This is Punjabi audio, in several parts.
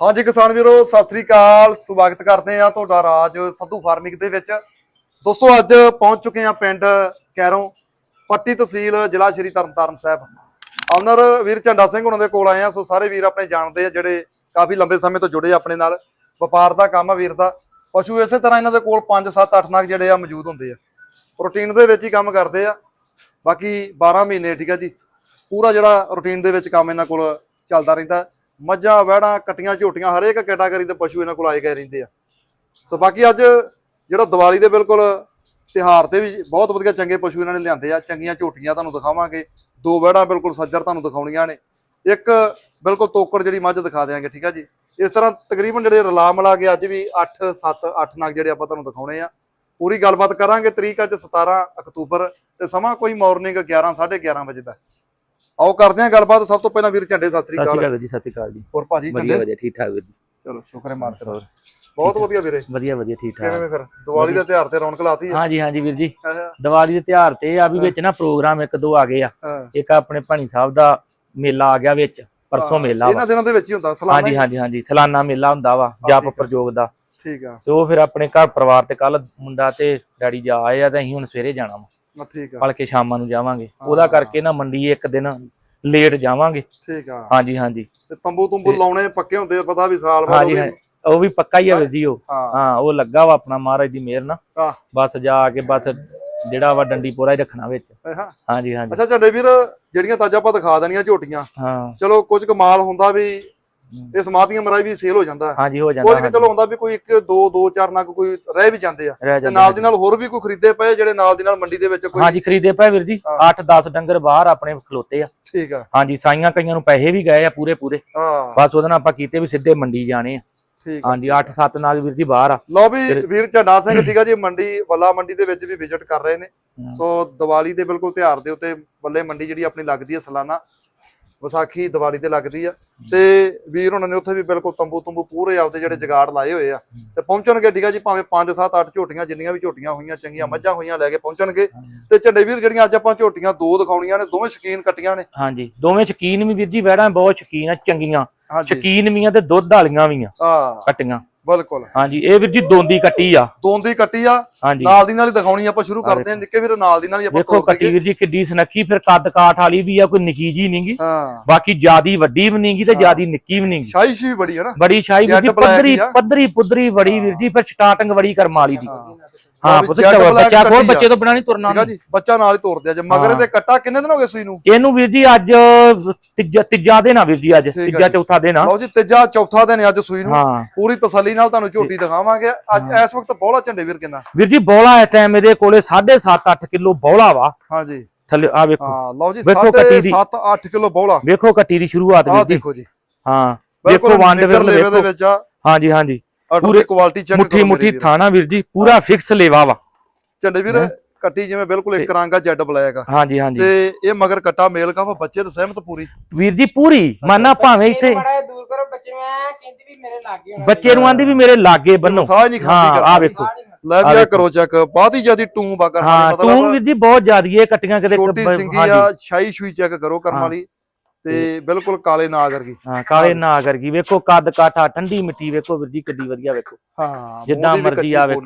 ਹਾਂਜੀ ਕਿਸਾਨ ਵੀਰੋ, ਸਤਿ ਸ੍ਰੀ ਅਕਾਲ। ਸਵਾਗਤ ਕਰਦੇ ਆ ਤੁਹਾਡਾ ਰਾਜ ਸੰਧੂ ਫਾਰਮਿੰਗ ਦੇ ਵਿੱਚ। ਦੋਸਤੋ, ਅੱਜ ਪਹੁੰਚ ਚੁੱਕੇ ਆ ਪਿੰਡ ਕੈਰੋਂ, ਪੱਟੀ ਤਹਿਸੀਲ ਜ਼ਿਲ੍ਹਾ ਸ਼੍ਰੀ ਤਰਨਤਾਰਨ ਸਾਹਿਬ। ਆਨਰ ਵੀਰ ਝੰਡਾ ਸਿੰਘ ਉਹਨਾਂ ਦੇ ਕੋਲ ਆਏ ਆ ਸੋ ਸਾਰੇ ਵੀਰ ਆਪਣੇ ਜਾਣਦੇ ਆ, ਜਿਹੜੇ ਕਾਫੀ ਲੰਬੇ ਸਮੇਂ ਤੋਂ ਜੁੜੇ ਆ ਆਪਣੇ ਨਾਲ। ਵਪਾਰ ਦਾ ਕੰਮ ਆ ਵੀਰ ਦਾ। ਪਸ਼ੂ ਇਸੇ ਤਰ੍ਹਾਂ ਇਹਨਾਂ ਦੇ ਕੋਲ 5 7 8 ਨਗ ਜਿਹੜੇ ਆ ਮੌਜੂਦ ਹੁੰਦੇ ਆ। ਰੂਟੀਨ ਦੇ ਵਿੱਚ ਹੀ ਕੰਮ ਕਰਦੇ ਆ। ਬਾਕੀ 12 ਮਹੀਨੇ, ਠੀਕ ਆ ਜੀ। ਪੂਰਾ ਜਿਹੜਾ ਰੂਟੀਨ ਦੇ ਵਿੱਚ ਕੰਮ ਇਹਨਾਂ ਕੋਲ ਚੱਲਦਾ ਰਹਿੰਦਾ। ਮੱਝਾਂ, ਵਹਿੜਾਂ, ਕਟੀਆਂ, ਝੋਟੀਆਂ, ਹਰੇਕ ਕੈਟਾਗਰੀ ਦੇ ਪਸ਼ੂ ਇਹਨਾਂ ਕੋਲ ਆਏ ਗਏ ਰਹਿੰਦੇ ਆ। ਸੋ ਬਾਕੀ ਅੱਜ ਜਿਹੜਾ ਦੀਵਾਲੀ ਦੇ ਬਿਲਕੁਲ ਤਿਹਾਰ ਤੇ ਵੀ ਬਹੁਤ ਵਧੀਆ ਚੰਗੇ ਪਸ਼ੂ ਇਹਨਾਂ ਨੇ ਲਿਆਂਦੇ ਆ। ਚੰਗੀਆਂ ਝੋਟੀਆਂ ਤੁਹਾਨੂੰ ਦਿਖਾਵਾਂਗੇ। ਦੋ ਵਹਿੜਾਂ ਬਿਲਕੁਲ ਸੱਜਰ ਤੁਹਾਨੂੰ ਦਿਖਾਉਣੀਆਂ ਨੇ। ਇੱਕ ਬਿਲਕੁਲ ਤੋਕੜ ਜਿਹੜੀ ਮੱਝ ਦਿਖਾ ਦਿਆਂਗੇ, ਠੀਕ ਆ ਜੀ? ਇਸ ਤਰ੍ਹਾਂ ਤਕਰੀਬਨ ਜਿਹੜੇ ਰਲਾ ਮਿਲਾ ਕੇ ਅੱਜ ਵੀ 8 7 8 ਨਗ ਜਿਹੜੇ ਆਪਾਂ ਤੁਹਾਨੂੰ ਦਿਖਾਉਣੇ ਆ। ਪੂਰੀ ਗੱਲਬਾਤ ਕਰਾਂਗੇ ਤਰੀਕ ਅੱਜ 17 ਅਕਤੂਬਰ ਤੇ ਸਮਾਂ ਕੋਈ ਮਾਰਨਿੰਗ 11 11:30 ਵਜੇ ਦਾ। ਆਓ ਕਰਦੇ ਹਾਂ ਗੱਲਬਾਤ। ਸਭ ਤੋਂ ਪਹਿਲਾਂ ਵੀਰ ਝੰਡੇ ਸਤਿ ਸ੍ਰੀ ਸਤਿ ਸ਼੍ਰੀ ਅਕਾਲ। ਜੀ ਸਤਿ ਸ਼੍ਰੀ ਅਕਾਲ ਜੀ। ਹੋਰ ਭਾਜੀ ਵਧੀਆ ਝੰਡੇ? ਵਧੀਆ ਠੀਕ ਠਾਕ ਵੀਰ ਜੀ। ਚਲੋ ਸ਼ੁਕਰ ਹੈ ਮਾਲਕ ਦਾ। ਬਹੁਤ ਵਧੀਆ ਵੀਰੇ। ਵਧੀਆ ਵਧੀਆ ਠੀਕ ਕਿਵੇਂ ਠਾਕ ਫਿਰ? ਦੀਵਾਲੀ ਦੇ ਤਿਉਹਾਰ ਤੇ ਰੌਣਕ ਲਾਤੀ ਹੈ ਹਾਂਜੀ ਹਾਂਜੀ ਵੀਰ ਜੀ। ਦੀਵਾਲੀ ਦੇ ਤਿਉਹਾਰ ਤੇ ਆ ਵੀ ਵਿੱਚ ਨਾ ਪ੍ਰੋਗਰਾਮ ਇੱਕ ਦੋ ਆ ਗਏ ਆ। ਇੱਕ ਆਪਣੇ ਭਣੀ ਸਾਹਿਬ ਦਾ ਮੇਲਾ ਆ ਗਿਆ ਵਿੱਚ ਪਰਸੋਂ ਮੇਲਾ ਇਹਨਾਂ ਦਿਨਾਂ ਦੇ ਵਿੱਚ ਹੀ ਹੁੰਦਾ ਸਲਾਨਾ ਹਾਂਜੀ? ਹਾਂਜੀ ਹਾਂਜੀ ਸਾਲਾਨਾ ਮੇਲਾ ਹੁੰਦਾ ਵਾ ਜਪ ਆ। ਪ੍ਰਜੋਗ ਦਾ। ਠੀਕ ਆ। ਤੇ ਉਹ ਫਿਰ ਆਪਣੇ ਘਰ ਪਰਿਵਾਰ ਤੇ ਕੱਲ ਮੁੰਡਾ ਤੇ ਡੈਡੀ ਜਾ ਆਏ ਆ ਤੇ ਅਸੀਂ ਹੁਣ ਸਵੇਰੇ ਜਾਣਾ ਵਾ। ਠੀਕ ਆ। ਸ਼ਾਮਾਂ ਨੂੰ ਜਾਵਾਂਗੇ। ਉਹਦਾ ਕਰਕੇ ਨਾ ਮੰਡੀ ਇੱਕ ਦਿਨ ਲੇਟ ਜਾਵਾਂਗੇ। ਠੀਕ ਆ। ਹਾਂਜੀ ਹਾਂਜੀ। ਤੇ ਤੰਬੂ ਤੁੰਬੂ ਲਾਉਣੇ ਪੱਕੇ ਹੁੰਦੇ ਆ ਪਤਾ ਵੀ ਸਾਲ ਬਾਅਦ ਹਾਂਜੀ ਉਹ ਵੀ- ਉਹ ਵੀ ਪੱਕਾ ਹੀ ਆ ਵੀਰ ਜੀ ਉਹ। ਹਾਂ। ਉਹ ਲੱਗਾ ਵਾ ਆਪਣਾ ਮਹਾਰਾਜ ਦੀ ਮਿਹਰ ਨਾਲ। ਬਸ ਜਾ ਕੇ ਬਸ ਜਿਹੜਾ ਵਾ ਡੰਡੀ ਪੋਰਾ ਹੀ ਰੱਖਣਾ ਵਿੱਚ। ਹਾਂਜੀ ਹਾਂਜੀ। ਅੱਛਾ ਝੰਡੇ ਵੀਰ ਜਿਹੜੀਆਂ ਤਾਜਾ ਆਪਾਂ ਦਿਖਾ ਦੇਣੀਆਂ ਝੋਟੀਆਂ। ਹਾਂ। ਚਲੋ ਕੁਝ ਕਮਾਲ ਹੁੰਦਾ ਵੀ ਇਹ ਸਮਾਧੀਆਂ ਮਰਾਈ ਵੀ ਸੇਲ ਹੋ ਜਾਂਦਾ। ਹਾਂਜੀ ਹੋ ਜਾਂਦਾ ਕਿ ਚਲੋ ਹੁੰਦਾ ਵੀ ਕੋਈ ਇੱਕ ਦੋ ਦੋ ਚਾਰ ਨਗ ਕੋਈ ਰਹਿ ਵੀ ਜਾਂਦੇ ਆ। ਤੇ ਨਾਲ ਦੀ ਨਾਲ ਹੋਰ ਵੀ ਕੋਈ ਖਰੀਦੇ ਪਏ ਜਿਹੜੇ ਨਾਲ ਦੀ ਨਾਲ ਮੰਡੀ ਦੇ ਵਿੱਚ ਕੋਈ ਹਾਂਜੀ ਖਰੀਦੇ ਪਏ ਵੀਰ ਜੀ। ਹਾਂ। 8-10 ਡੰਗਰ ਬਾਹਰ ਆਪਣੇ ਖਲੋਤੇ ਆ। ਠੀਕ ਆ। ਹਾਂਜੀ ਸਾਈਆਂ ਕਈਆਂ ਨੂੰ ਪੈਸੇ ਵੀ ਗਏ ਆ ਪੂਰੇ ਪੂਰੇ ਹਾਂ। ਬਸ ਉਹਦੇ ਨਾਲ ਆਪਾਂ ਕੀਤੇ ਵੀ ਸਿੱਧੇ ਮੰਡੀ ਜਾਣੇ ਆ। ਆ। ਹਾਂਜੀ 8-7 ਨਾਲ ਵੀਰ ਜੀ ਬਾਹਰ ਆ। ਲਓ ਵੀ ਵੀਰ ਝੰਡਾ ਸਿੰਘ ਠੀਕ ਆ ਜੀ ਮੰਡੀ ਵੱਲਾ ਮੰਡੀ ਦੇ ਵਿੱਚ ਵੀ ਵਿਜ਼ਿਟ ਕਰ ਰਹੇ ਨੇ। ਸੋ ਦੀਵਾਲੀ ਦੇ ਬਿਲਕੁਲ ਤਿਉਹਾਰ ਦੇ ਉੱਤੇ ਬੱਲੇ ਮੰਡੀ ਜਿਹੜੀ ਆਪਣੀ ਲੱਗਦੀ ਹੈ ਸਾਲਾਨਾ। ਵਿਸਾਖੀ ਦੀਵਾਲੀ ਤੇ ਲੱਗਦੀ ਆ। ਤੇ ਵੀਰ ਉਹਨਾਂ ਨੇ ਉੱਥੇ ਵੀ ਬਿਲਕੁਲ ਤੰਬੂ ਤੰਬੂ ਪੂਰੇ ਆਪਦੇ ਜਿਹੜੇ ਜਗਾੜ ਲਾਏ ਹੋਏ ਆ। ਤੇ ਪਹੁੰਚਣਗੇ ਠੀਕ ਆ ਜੀ ਭਾਵੇਂ 5 7 8 ਝੋਟੀਆਂ ਜਿੰਨੀਆਂ ਵੀ ਝੋਟੀਆਂ ਹੋਈਆਂ ਚੰਗੀਆਂ ਮੱਝਾਂ ਹੋਈਆਂ ਲੈ ਕੇ ਪਹੁੰਚਣਗੇ। ਤੇ ਝੰਡੇ ਵੀਰ ਜਿਹੜੀਆਂ ਅੱਜ ਆਪਾਂ ਝੋਟੀਆਂ ਦੋ ਦਿਖਾਉਣੀਆਂ ਨੇ ਦੋਵੇਂ ਸ਼ਕੀਨ ਕੱਟੀਆਂ ਨੇ। ਹਾਂਜੀ ਦੋਵੇਂ ਸ਼ਕੀਨ ਵੀ ਵੀਰ ਜੀ ਵਹਿੜਾਂ ਬਹੁਤ ਸ਼ਕੀਨ ਆ ਚੰਗੀਆਂ। ਸ਼ਕੀਨ ਵੀ ਆ ਤੇ ਦੁੱਧ ਵਾਲੀਆਂ ਵੀ ਆ ਹਾਂ। ਕੱਟੀਆਂ। ਬਿਲਕੁਲ। ਹਾਂਜੀ ਇਹ ਵੀਰ ਜੀ ਦੋਂਦੀ ਕੱਟੀ ਆ। ਦੋਂਦੀ ਕੱਟੀ ਆ। ਨਾਲ ਦੀ ਨਾਲ ਹੀ ਦਿਖਾਉਣੀ ਆਪਾਂ ਸ਼ੁਰੂ ਕਰਦੇ ਹਾਂ ਨਿੱਕੇ ਵੀਰ ਨਾਲ ਦੀ ਨਾਲ ਹੀ ਆਪਾਂ ਤੋਰ ਕੱਟੀ ਵੀਰ ਜੀ ਕਿੱਡੀ ਸਨੱਖੀ ਫਿਰ ਕੱਦ ਕਾਠ ਵਾਲੀ ਵੀ ਆ ਕੋਈ ਨਿੱਕੀ ਜੀ ਨਹੀਂਗੀ ਹਾਂ। ਬਾਕੀ ਜਿਆਦੀ ਵੱਡੀ ਵੀ ਨਹੀਂਗੀ ਤੇ ਜਿਆਦੀ ਨਿੱਕੀ ਵੀ ਨਹੀਂਗੀ ਸ਼ਾਹੀ ਸ਼ੀ ਬੜੀ ਹੈ ਨਾ। ਬੜੀ ਸ਼ਾਹੀ ਵੀਰ ਜੀ ਪੱਧਰੀ। ਪੱਧਰੀ ਪੁੱਧਰੀ ਬੜੀ ਵੀਰ ਜੀ ਫਿਰ ਸਟਾਰਟਿੰਗ ਬੜੀ ਕਰਮ ਵਾਲੀ ਦੀ। ਹਾਂ। ਹਾਂ ਪੁੱਤ ਬਲੈਕ ਬੱਚਾ ਕੋਲ। ਬੱਚੇ ਤੋਂ ਬਿਨਾਂ ਨਹੀਂ ਤੁਰਨਾ ਠੀਕ ਆ ਜੀ ਬੱਚਾ ਨਾਲ ਹੀ ਤੋਰਦੇ ਆ ਜੇ ਮਗਰ ਹਾਂ। ਤੇ ਕੱਟਾ ਕਿੰਨੇ ਦਿਨ ਹੋ ਗਏ ਸੂਈ ਨੂੰ? ਇਹਨੂੰ ਵੀਰ ਜੀ ਅੱਜ ਤੀਜਾ ਤੀਜਾ ਦਿਨ ਆ ਵੀਰ ਜੀ ਅੱਜ ਤੀਜਾ ਜੀ। ਚੌਥਾ ਦਿਨ ਆ। ਲਓ ਜੀ ਤੀਜਾ ਚੌਥਾ ਦਿਨ ਅੱਜ ਸੂਈ ਨੂੰ। ਹਾਂ। ਪੂਰੀ ਤਸੱਲੀ ਨਾਲ ਤੁਹਾਨੂੰ ਝੋਟੀ ਦਿਖਾਵਾਂਗੇ। ਅੱਜ ਇਸ ਵਕਤ ਬੋਲਾ ਝੰਡੇ ਵੀਰ ਕਿੰਨਾ? ਵੀਰ ਜੀ ਬੋਲਾ ਇਸ ਟਾਈਮ ਇਹਦੇ ਕੋਲੇ 7.5 8 ਕਿਲੋ ਬੋਲਾ ਵਾ। ਹਾਂਜੀ ਥੱਲੇ ਆ ਵੇਖੋ। ਹਾਂ ਲਓ ਜੀ ਵੇਖੋ ਕੱਟੀ ਦੀ। 7 8 ਕਿਲੋ ਬੋਲਾ ਵੇਖੋ ਕੱਟੀ ਦੀ ਸ਼ੁਰੂਆਤ ਵੀਰ ਜੀ। ਦੇਖੋ ਜੀ। ਹਾਂ ਵੇਖੋ ਵੰਡ ਲੇਵੇ ਦੇ ਵਿੱਚ ਆ। ਹਾਂਜੀ ਹਾਂਜੀ। ਪੂਰੇ ਕੁਆਲਿਟੀ ਚੈੱਕ ਮੁੱਠੀ ਮੁੱਠੀ ਥਾਣਾ ਵੀਰ ਜੀ ਪੂਰਾ ਫਿਕਸ ਲੇਵਾ ਵਾ। ਝੰਡੇ ਵੀਰ ਕੱਟੀ ਜਿਵੇਂ ਬਿਲਕੁਲ ਇੱਕ ਰੰਗ ਆ ਜੈਡ ਬਲੈਕ ਆ। ਹਾਂਜੀ ਹਾਂਜੀ। ਤੇ ਇਹ ਮਗਰ ਕੱਟਾ ਮੇਲ ਕਾ ਬੱਚੇ ਤੇ ਸਹਿਮਤ ਪੂਰੀ। ਵੀਰ ਜੀ ਪੂਰੀ। ਮਾਨਾ ਭਾਵੇਂ ਇੱਥੇ ਬੜਾ ਦੂਰ ਕਰੋ ਬੱਚੇ ਨੂੰ ਐ ਕਹਿੰਦੀ ਵੀ ਮੇਰੇ ਲਾਗੇ ਹੋਣਾ ਬੱਚੇ ਨੂੰ ਆਂਦੀ ਵੀ ਮੇਰੇ ਲਾਗੇ ਬੰਨੋ। ਹਾਂ ਆ ਵੇਖੋ। ਲੈ ਵੀ ਆ। ਕਰੋ ਚੈੱਕ ਬਾਦੀ ਜਿਆਦੀ ਟੂੰ ਬਾ ਕਰਨ ਹਾਂ ਮਤਲਬ ਵੀਰ ਜੀ ਬਹੁਤ ਜ਼ਿਆਦੀ ਇਹ ਕੱਟੀਆਂ ਕਿਤੇ ਛੋਟੀ ਸਿੰਗੀ। ਆ ਸ਼ਾਈ ਸ਼ੂਈ ਚੈੱਕ ਕਰੋ ਕਰਮ ਹਾਂ। ਵਾਲੀ। ਤੇ ਬਿਲਕੁਲ ਕਾਲੇ ਨਾਗ ਵਰਗੀ। ਹਾਂ ਕਾਲੇ ਨਾ ਕਰਗੀ ਵੇਖੋ ਕੱਦ ਕਾਠਾ ਠੰਡੀ ਮਿੱਟੀ ਵੇਖੋ ਵੀਰ ਜੀ ਕਿੱਡੀ ਵਧੀਆ ਵੇਖੋ। ਹਾਂ ਜਿੱਦਾਂ ਮਰਜ਼ੀ ਆ ਵੇਖੋ।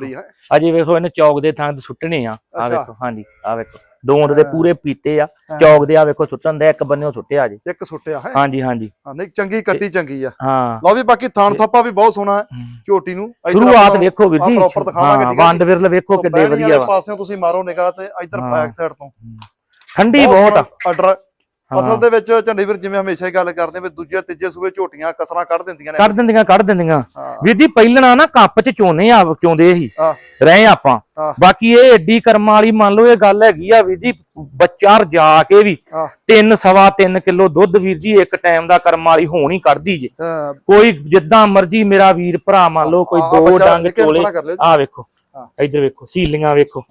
ਅਜੇ ਵੇਖੋ ਇਹਨੇ ਚੌਕ ਦੇ ਥਾਂ ਤੇ ਸੁੱਟਣੇ ਆ। ਆ। ਵੇਖੋ ਹਾਂਜੀ ਆ ਵੇਖੋ। ਦੋਂਦ ਦੇ। ਪੂਰੇ ਪੀਤੇ ਆ। ਚੌਕ ਦੇ ਆ ਵੇਖੋ ਸੁੱਟਣ ਦੇ ਇੱਕ ਬੰਨਿਓ ਸੁੱਟਿਆ ਜੀ ਇੱਕ ਸੁੱਟਿਆ ਹੈ। ਹਾਂਜੀ ਹਾਂਜੀ। ਨਹੀਂ ਚੰਗੀ ਕੱਟੀ ਚੰਗੀ ਆ। ਹਾਂ। ਲਓ ਵੀ ਬਾਕੀ ਥਾਣ ਥੱਪਾ ਵੀ ਬਹੁਤ ਸੋਹਣਾ ਹੈ। ਝੋਟੀ ਨੂੰ। ਸ਼ੁਰੂਆਤ ਵੇਖੋ ਵੀਰ ਜੀ। proper ਦਿਖਾਵਾਂਗੇ, ਵੰਡ ਵਿਰਲ ਵੇਖੋ ਕਿੱਡੇ ਵਧੀਆ ਵਾ। ਪਾਸਿਓਂ ਤੁਸੀਂ ਮਾਰੋ ਨਿਗਾਹ ਤੇ ਇੱਧਰ। ਬੈਕ ਸਾਈਡ ਤੋਂ। ਠੰਡੀ ਬਹੁਤ ਆ। ਅਸਲ ਦੇ ਵਿੱਚ ਝੰਡੇ ਵੀਰ ਜਿਵੇਂ ਹਮੇਸ਼ਾ ਹੀ ਗੱਲ ਕਰਦੇ ਵੀ ਦੂਜੇ ਤੀਜੇ ਸੂਬੇ ਝੋਟੀਆਂ ਕਸਰਾਂ ਕੱਢ ਦਿੰਦੀਆਂ ਨੇ। ਕੱਢ ਦਿੰਦੀਆਂ ਕੱਢ ਦਿੰਦੀਆਂ। ਵੀਰ ਜੀ ਪਹਿਲਣਾ ਨਾ ਕੱਪ ਚ ਚੋਨੇ ਆ ਚੋਂਦੇ ਸੀ। ਰਹੇ ਆਪਾਂ। ਬਾਕੀ ਇਹ ਏਡੀ ਕਰਮਾਂ ਵਾਲੀ ਮੰਨ ਲਓ ਇਹ ਗੱਲ ਹੈਗੀ ਆ ਵੀਰ ਜੀ ਬੱਚਾ ਰਜਾ ਕੇ ਵੀ ਹਾਂ। 3 ਸਵਾ 3 ਕਿਲੋ ਦੁੱਧ ਵੀਰ ਜੀ ਇੱਕ ਟਾਈਮ ਦਾ ਕਰਮਾਂ ਵਾਲੀ ਹੋਣ ਹੀ ਕੱਢਦੀ ਜੇ। ਕੋਈ ਜਿੱਦਾਂ ਮਰਜ਼ੀ ਮੇਰਾ ਵੀਰ ਭਰਾ ਮੰਨ ਲਓ ਕੋਈ ਦੋ ਡੰਗ ਚੋਲੇ। ਆ ਵੇਖੋ। ਇੱਧਰ ਵੇਖੋ ਸੀਲੀਆਂ ਵੇਖੋ।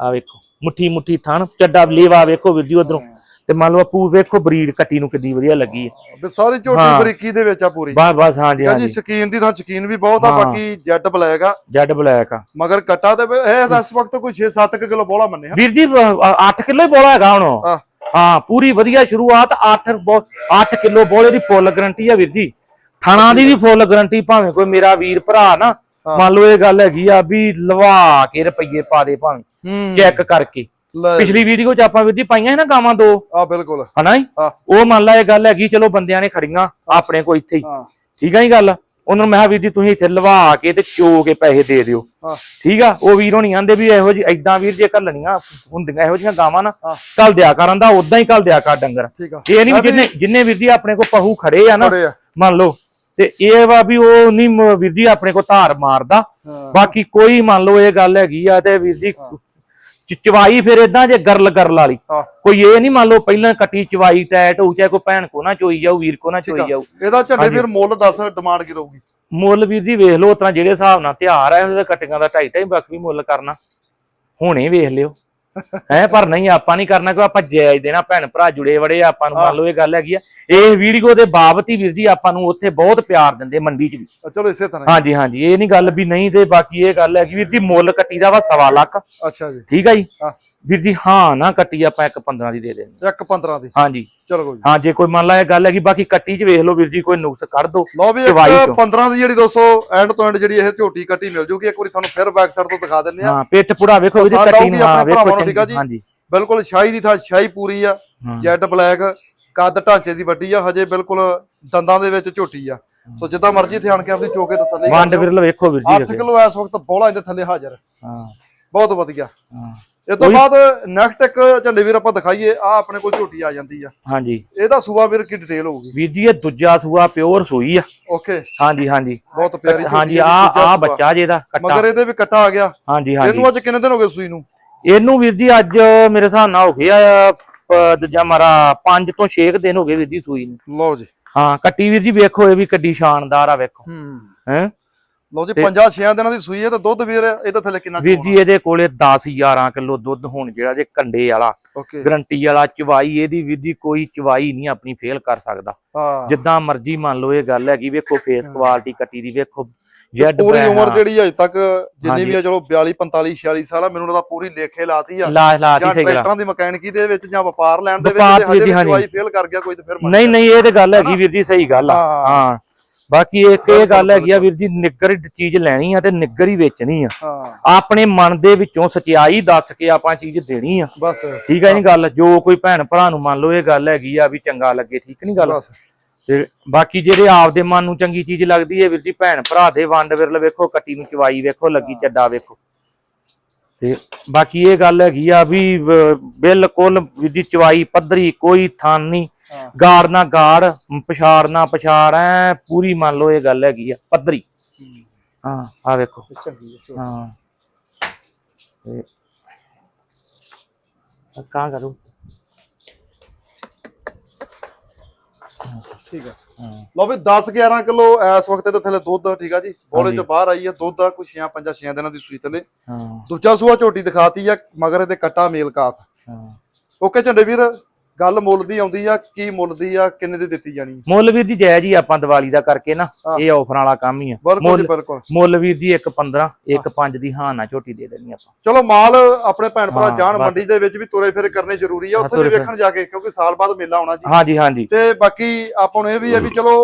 ਆ ਵੇਖੋ ਮੁੱਠੀ ਮੁੱਠੀ ਥਣ ਚੱਡਾ ਲੇਵਾ ਵੇਖੋ ਵੀਰ ਜੀ ਉਧਰੋਂ। ਤੇ ਮੰਨ ਲਓ ਪੂ ਵੇਖੋ ਬਰੀਡ ਕੱਟੀ ਨੂੰ ਕਿੱਡੀ ਵਧੀਆ ਲੱਗੀ ਹੈ। ਤੇ ਸਾਰੀ ਝੋਟੀ ਹਾਂ। ਬਰੀਕੀ ਦੇ ਵਿੱਚ ਆ ਪੂਰੀ। ਬਸ ਬਸ ਹਾਂਜੀ ਆ ਜੀ ਹਾਂਜੀ ਸ਼ਕੀਨ ਦੀ ਤਾਂ ਸ਼ਕੀਨ ਵੀ ਬਹੁਤ ਆ ਹਾਂ। ਬਾਕੀ ਜੈਡ ਬਲੈਕ ਆ। ਜੈਡ ਬਲੈਕ ਆ। ਮਗਰ ਕੱਟਾ ਤੇ ਇਹ ਇਸ ਵਕਤ ਕੋਈ 6-7 ਕਿਲੋ ਬੋਲਾ ਮੰਨੇ ਵੀਰ ਜੀ 8 ਕਿਲੋ ਹੀ ਬੋਲਾ ਹੈਗਾ ਹੁਣ। ਹਾਂ। ਹਾਂ ਪੂਰੀ ਵਧੀਆ ਸ਼ੁਰੂਆਤ 8 8 ਕਿਲੋ ਬੋਲੇ ਦੀ ਫੁੱਲ ਗਰੰਟੀ ਆ ਵੀਰ ਜੀ। ਥਾਣਾ ਦੀ ਵੀ ਫੁੱਲ ਗਾਰੰਟੀ ਭਾਵੇਂ ਕੋਈ ਮੇਰਾ ਵੀਰ ਭਰਾ ਨਾ ਮੰਨ ਲਓ ਇਹ ਗੱਲ ਹੈਗੀ ਆ ਵੀ ਲਵਾ ਕੇ ਰੁਪਈਏ ਪਾ ਦੇ ਭਾਵੇਂ। ਹੂੰ। ਚੈੱਕ ਕਰਕੇ। ਲੈ ਪਿਛਲੀ ਵੀਡੀਓ ਚ ਆਪਾਂ ਵੀਰ ਜੀ ਪਾਈਆਂ ਸੀ ਨਾ ਗਾਵਾਂ ਦੋ? ਆ ਬਿਲਕੁਲ। ਹਨਾ ਜੀ? ਹਾਂ। ਉਹ ਮੰਨ ਲਾ ਇਹ ਗੱਲ ਹੈਗੀ ਚਲੋ ਬੰਦਿਆਂ ਨੇ ਖੜੀਆਂ ਆਪਣੇ ਕੋ ਇੱਥੇ ਹੀ। ਹਾਂ। ਠੀਕ ਆ ਜੀ ਗੱਲ? ਉਹਨਾਂ ਨੂੰ ਮੈਂ ਕਿਹਾ ਵੀਰ ਜੀ ਤੁਸੀਂ ਇੱਥੇ ਲਵਾ ਕੇ ਤੇ ਚੋ ਕੇ ਪੈਸੇ ਦੇ ਦਿਓ? ਹਾਂ। ਠੀਕ ਆ? ਉਹ ਵੀਰ ਹੋਣੀ ਆਂਦੇ ਵੀ ਇਹੋ ਜੀ ਐਦਾਂ ਵੀਰ ਜੇ ਘੱਲਣੀਆਂ ਹੁੰਦੀਆਂ ਇਹੋ ਜੀਆਂ ਗਾਵਾਂ ਨਾ ਹਾਂ। ਘੱਲ ਦਿਆ ਕਰਨ ਦਾ ਉਦਾਂ ਹੀ ਘੱਲ ਦਿਆ ਕਰ ਡੰਗਰ। ਠੀਕ ਆ। ਇਹ ਨਹੀਂ ਜਿੰਨੇ ਜਿੰਨੇ ਵੀਰ ਜੀ ਆਪਣੇ ਕੋ ਪਹੂ ਖੜੇ ਆ ਨਾ ਆ। ਮੰਨ ਲਓ ਤੇ ਇਹ ਵਾ ਵੀ ਉਹ ਨਹੀਂ ਮ- ਵੀਰ ਜੀ ਆਪਣੇ ਕੋ ਧਾਰ ਮਾਰਦਾ। ਹਾਂ। ਬਾਕੀ ਕੋਈ ਮੰਨ ਲਓ ਇਹ ਗੱਲ ਹੈਗੀ ਆ ਤੇ ਵੀਰ ਜੀ ਚਵਾਈ ਫਿਰ ਇਦਾਂ ਜੇ ਗਰਲ ਗਰਲ ਵਾਲੀ। ਕੋਈ ਇਹ ਨਹੀਂ ਮੰਨ ਲਓ ਪਹਿਲਾਂ ਕੱਟੀ ਚਵਾਈ ਟੈਟ ਹੋਊ ਚਾਹੇ ਕੋਈ ਭੈਣ ਕੋ ਨਾ ਚੋਈ ਜਾਊ ਵੀਰ ਕੋ ਨਾ ਚੋਈ ਜਾਊ। ਇਹਦਾ ਝੰਡੇ ਵੀਰ ਮੁੱਲ ਦੱਸ ਡਿਮਾਂਡ ਕੀ ਰਹੂਗੀ? ਮੁੱਲ ਵੀਰ ਜੀ ਵੇਖ ਲਓ ਉਤਰਾ ਜਿਹੜੇ ਹਿਸਾਬ ਨਾਲ ਤਿਉਹਾਰ ਹੈ ਉਹਦੇ ਕਟੀਆਂ ਦਾ ਢਾਈ ਢਾਈ ਬੱਕ ਵੀ ਮੁੱਲ ਕਰਨਾ। ਹੁਣੇ ਵੇਖ ਲਿਓ। ਹੈ ਪਰ ਨਹੀਂ ਆਪਾਂ ਨਹੀਂ ਕਰਨਾ ਕਿ ਆਪਾਂ ਜਾਇਜ਼ ਦੇਣਾ ਭੈਣ ਭਰਾ ਜੁੜੇ ਵੜੇ ਆ, ਆਪਾਂ ਨੂੰ ਮੰਨ ਲਓ ਇਹ ਗੱਲ ਹੈਗੀ ਆ। ਇਹ ਵੀਡੀਓ ਦੇ ਬਾਬਤ ਹੀ ਵੀਰ ਜੀ ਆਪਾਂ ਨੂੰ ਉੱਥੇ ਬਹੁਤ ਪਿਆਰ ਦਿੰਦੇ ਮੰਡੀ 'ਚ ਵੀ। ਚਲੋ ਇਸੇ ਤਰ੍ਹਾਂ। ਹਾਂਜੀ ਹਾਂਜੀ ਇਹ ਨਹੀਂ ਗੱਲ ਵੀ ਨਹੀਂ ਤੇ ਬਾਕੀ ਇਹ ਗੱਲ ਹੈ ਕਿ ਵੀਰ ਜੀ ਮੁੱਲ ਕੱਟੀ ਦਾ ਵਾ ਸਵਾ ਲੱਖ। ਅੱਛਾ ਜੀ। ਠੀਕ ਆ ਜੀ? ਹਾਂ। ਵੀਰ ਜੀ ਹਾਂ ਨਾ ਕੱਟੀ ਆਪਾਂ ਇੱਕ 15 ਦੀ ਦੇ ਦੇਣੀ ਇੱਕ 15 ਦੀ। ਹਾਂਜੀ। ਚਲੋ ਕੋਈ। ਹਾਂ ਜੇ ਕੋਈ ਮੰਨ ਲਾ ਇਹ ਗੱਲ ਹੈ ਕਿ ਬਾਕੀ ਕੱਟੀ 'ਚ ਵੇਖ ਲਓ ਵੀਰ ਜੀ ਕੋਈ ਨੁਕਸ ਕੱਢ ਦੋ ਲਓ ਵੀ ਇੱਕ ਚੋਂ। 15 ਦੀ ਜਿਹੜੀ ਦੋਸਤੋ ਐਂਡ ਤੋਂ ਐਂਡ ਜਿਹੜੀ ਇਹ ਝੋਟੀ ਕੱਟੀ ਮਿਲ ਜੂਗੀ ਇੱਕ ਵਾਰੀ ਤੁਹਾਨੂੰ ਫਿਰ ਬੈਕ ਸਾਈਡ ਤੋਂ ਦਿਖਾ ਦਿੰਨੇ ਆ ਹਾਂ ਪਿੱਠ ਪੁੜਾ ਵੇਖੋ ਵੀਰ ਜੀ ਕੱਟੀ ਨੂੰ। ਹਾਂ ਵੇਖੋ ਨੂੰ, ਠੀਕ ਆ ਜੀ? ਹਾਂਜੀ। ਬਿਲਕੁਲ ਸ਼ਾਹੀ ਦੀ ਥਾਂ ਸ਼ਾਹੀ ਪੂਰੀ ਆ। ਜੈਡ ਬਲੈਕ ਕੱਦ ਢਾਂਚੇ ਦੀ ਵੱਡੀ ਆ ਹਜੇ ਬਿਲਕੁਲ ਦੰਦਾਂ ਦੇ ਵਿੱਚ ਝੋਟੀ ਆ। ਸੋ ਜਿੱਦਾਂ ਮਰਜ਼ੀ ਇੱਥੇ ਆਣ ਕੇ ਆਪਣੀ ਚੋਕੇ ਤਸੱਲੀ ਵੰਡ ਵਿਰਲ ਵੇਖੋ ਵੀਰ ਜੀ 8 ਕਿਲੋ ਇਸ ਵਕਤ ਬੋਲਾ ਇਹਦੇ ਥੱਲੇ ਹਾਜ਼ਰ। ਹਾਂ। ਬਹੁਤ ਵਧੀਆ। ਹਾਂ। ਇਸ ਤੋਂ ਬਾਅਦ ਨੈਕਸਟ ਇੱਕ ਝੰਡੇ ਵੀਰ ਆਪਾਂ ਦਿਖਾਈਏ ਆ ਆਪਣੇ ਕੋਲ ਝੋਟੀ ਆ ਜਾਂਦੀ ਆ। ਹਾਂਜੀ। ਇਹਦਾ ਸੂਆ ਵੀਰ ਕੀ ਡਿਟੇਲ ਹੋਊਗੀ? ਵੀਰ ਜੀ ਇਹ ਦੂਜਾ ਸੂਆ ਪਿਓਰ ਸੂਈ ਆ। ਓਕੇ ਹਾਂਜੀ ਹਾਂਜੀ। ਬਹੁਤ ਪਿਆਰੀ ਹਾਂਜੀ ਆ ਆ। ਬੱਚਾ ਜੇ ਇਹਦਾ ਕੱਟਾ। ਮਗਰ ਇਹਦੇ ਵੀ ਕੱਟਾ ਆ ਗਿਆ। ਹਾਂਜੀ ਹਾਂਜੀ। ਇਹਨੂੰ ਅੱਜ ਕਿੰਨੇ ਦਿਨ ਹੋ ਗਏ ਸੂਈ ਨੂੰ? ਇਹਨੂੰ ਵੀਰ ਜੀ ਅੱਜ ਮੇਰੇ ਹਿਸਾਬ ਨਾਲ ਹੋ ਗਿਆ ਦੂਜਾ ਮਾਰਾ 5 ਤੋਂ 6 ਦਿਨ ਹੋ ਗਏ ਵੀਰ ਜੀ ਸੂਈ ਨੂੰ। ਲਓ ਜੀ। ਹਾਂ ਕੱਟੀ ਵੀਰ ਜੀ ਵੇਖੋ ਇਹ ਵੀ ਕੱਡੀ ਸ਼ਾਨਦਾਰ ਆ ਵੇਖੋ। ਹੂੰ। ਹੈ? ਲਓ ਜੀ 50 6 ਦਿਨਾਂ ਦੀ ਸੂਈ ਹੈ ਤਾਂ ਦੁੱਧ ਵੀਰ ਇਹਦੇ ਥੱਲੇ ਕਿੰਨਾ ਵੀਰ ਜੀ ਇਹਦੇ ਕੋਲੇ 10 11 ਕਿਲੋ ਦੁੱਧ ਹੁਣ ਜਿਹੜਾ ਜੇ ਕੰਡੇ ਵਾਲਾ। ਗਰੰਟੀ ਵਾਲਾ ਚਵਾਈ ਇਹਦੀ ਵੀਰ ਜੀ ਕੋਈ ਚਵਾਈ ਨਹੀਂ ਆਪਣੀ ਫੇਲ ਕਰ ਸਕਦਾ। ਜਿੱਦਾਂ ਮਰਜ਼ੀ ਮੰਨ ਲਓ ਇਹ ਗੱਲ ਹੈਗੀ ਵੇਖੋ ਫੇਸ ਕੁਆਲਿਟੀ ਕੱਟੀ ਦੀ ਵੇਖੋ ਜੈਡ ਪੂਰੀ ਉਮਰ ਜਿਹੜੀ ਅਜੇ ਤੱਕ ਜਿੰਨੀ ਵੀ ਆ ਚਲੋ 42 45 46 ਸਾਲ ਮੈਨੂੰ ਲੱਗਦਾ ਪੂਰੀ ਲੇਖੇ ਲਾਤੀ ਆ। ਲਾ ਲਾ ਜਾਂ ਦੀ ਸਹੀ ਗੱਲ ਟਰੈਕਟਰਾਂ ਦੀ ਮਕੈਨਿਕੀ ਦੇ ਵਿੱਚ ਜਾਂ ਵਪਾਰ ਲੈਣ ਦੇ ਵਿੱਚ ਹਜੇ ਵੀ। ਦਵਾਈ ਫੇਲ ਕਰ ਗਿਆ ਕੋਈ ਤੇ ਫਿਰ ਨਹੀਂ ਨਹੀਂ ਇਹ ਤੇ ਗੱਲ ਹੈਗੀ ਵੀਰ ਜੀ ਸਹੀ ਗੱਲ ਆ। ਹਾਂ। ਬਾਕੀ ਇੱਕ ਇਹ ਗੱਲ ਹੈਗੀ ਆ ਵੀਰ ਜੀ ਨਿੱਗਰ ਚੀਜ਼ ਲੈਣੀ ਆ ਤੇ ਨਿੱਗਰ ਹੀ ਵੇਚਣੀ ਆ। ਆਪਣੇ ਮਨ ਦੇ ਵਿੱਚੋਂ ਸਚਾਈ ਦੱਸ ਕੇ ਆਪਾਂ ਚੀਜ਼ ਦੇਣੀ ਆ। ਬਸ। ਠੀਕ ਹੈ ਨਹੀਂ ਗੱਲ ਜੋ ਕੋਈ ਭੈਣ ਭਰਾ ਨੂੰ ਮੰਨ ਲਓ ਇਹ ਗੱਲ ਹੈਗੀ ਆ ਵੀ ਚੰਗਾ ਲੱਗੇ ਠੀਕ ਨਹੀਂ ਗੱਲ? ਤੇ ਬਾਕੀ ਜਿਹੜੇ ਆਪਦੇ ਮਨ ਨੂੰ ਚੰਗੀ ਚੀਜ਼ ਲੱਗਦੀ ਹੈ ਵੀਰ ਜੀ ਭੈਣ ਭਰਾ ਦੇ ਵੰਡ ਵਿਰਲ ਵੇਖੋ ਕੱਟੀ ਨੂੰ ਚਵਾਈ ਵੇਖੋ ਲੱਗੀ ਚੱਡਾ ਵੇਖੋ। ਤੇ ਬਾਕੀ ਇਹ ਗੱਲ ਹੈਗੀ ਆ ਵੀ ਬਿਲਕੁਲ ਵੀਰ ਜੀ ਚਵਾਈ ਪੱਧਰੀ ਕੋਈ ਥਾਨ ਨਹੀਂ। ਗਾੜ ਨਾ ਗਾੜ ਪਛਾੜ ਨਾ ਪਛਾੜ ਐ ਪੂਰੀ ਮੰਨ ਲਓ ਇਹ ਗੱਲ ਹੈਗੀ ਆ ਪੱਧਰੀ। ਹਾਂ। ਆ ਵੇਖੋ। ਚੰਗੀ ਹੈ। ਹਾਂ। ਤੇ ਕਾਂ ਕਰੂ? ਠੀਕ ਆ। ਹਾਂ। ਲਓ ਵੀ 10 11 ਕਿਲੋ ਇਸ ਵਕਤ ਇਹਦੇ ਥੱਲੇ ਦੁੱਧ ਠੀਕ ਆ ਜੀ। ਬੋਲੇ। ਚੋਂ ਬਾਹਰ ਆਈ ਆ ਦੁੱਧ ਆ ਕੁਛ 6 5 6 ਦਿਨਾਂ ਦੀ ਸੂਈ ਥੱਲੇ। ਹਾਂ। ਦੂਜਾ ਸੂਆ ਝੋਟੀ ਦਿਖਾਤੀ ਆ ਮਗਰ ਇਹਦੇ ਕੱਟਾ ਮੇਲ ਕਾਫ। ਹਾਂ। ਓਕੇ ਝੰਡੇ ਵੀਰ ਗੱਲ ਮੁੱਲ ਦੀ ਆਉਂਦੀ ਆ ਕੀ ਮੁੱਲ ਦੀ ਆ ਕਿੰਨੇ ਦੀ ਦਿੱਤੀ ਜਾਣੀ? ਮੁੱਲ ਵੀਰ ਜੀ ਜਾਇਜ਼ ਹੀ ਆਪਾਂ ਦੀਵਾਲੀ ਦਾ ਕਰਕੇ ਨਾ। ਇਹ ਆਫਰ ਵਾਲਾ ਕੰਮ ਹੀ ਆ ਬਿਲਕੁਲ ਮੁੱਲ ਬਿਲਕੁਲ ਮੁੱਲ ਵੀਰ ਜੀ 1.15 1.5 ਦੀ ਹਾਂ ਨਾ ਝੋਟੀ ਦੇ ਦੇਣੀ ਆਪਾਂ ਚਲੋ ਮਾਲ ਆਪਣੇ ਭੈਣ ਭਰਾ ਜਾਣ। ਮੰਡੀ ਦੇ ਵਿੱਚ ਵੀ ਤੁਰੇ ਫਿਰ ਕਰਨੇ ਜ਼ਰੂਰੀ ਆ ਉੱਥੇ ਵੀ। ਵੇਖਣ ਜਾ ਕੇ ਕਿਉਂਕਿ ਸਾਲ ਬਾਅਦ ਮੇਲਾ ਆਉਣਾ ਜੀ ਹਾਂਜੀ ਹਾਂਜੀ ਤੇ ਬਾਕੀ ਆਪਾਂ ਨੂੰ ਇਹ ਵੀ ਆ ਵੀ ਚਲੋ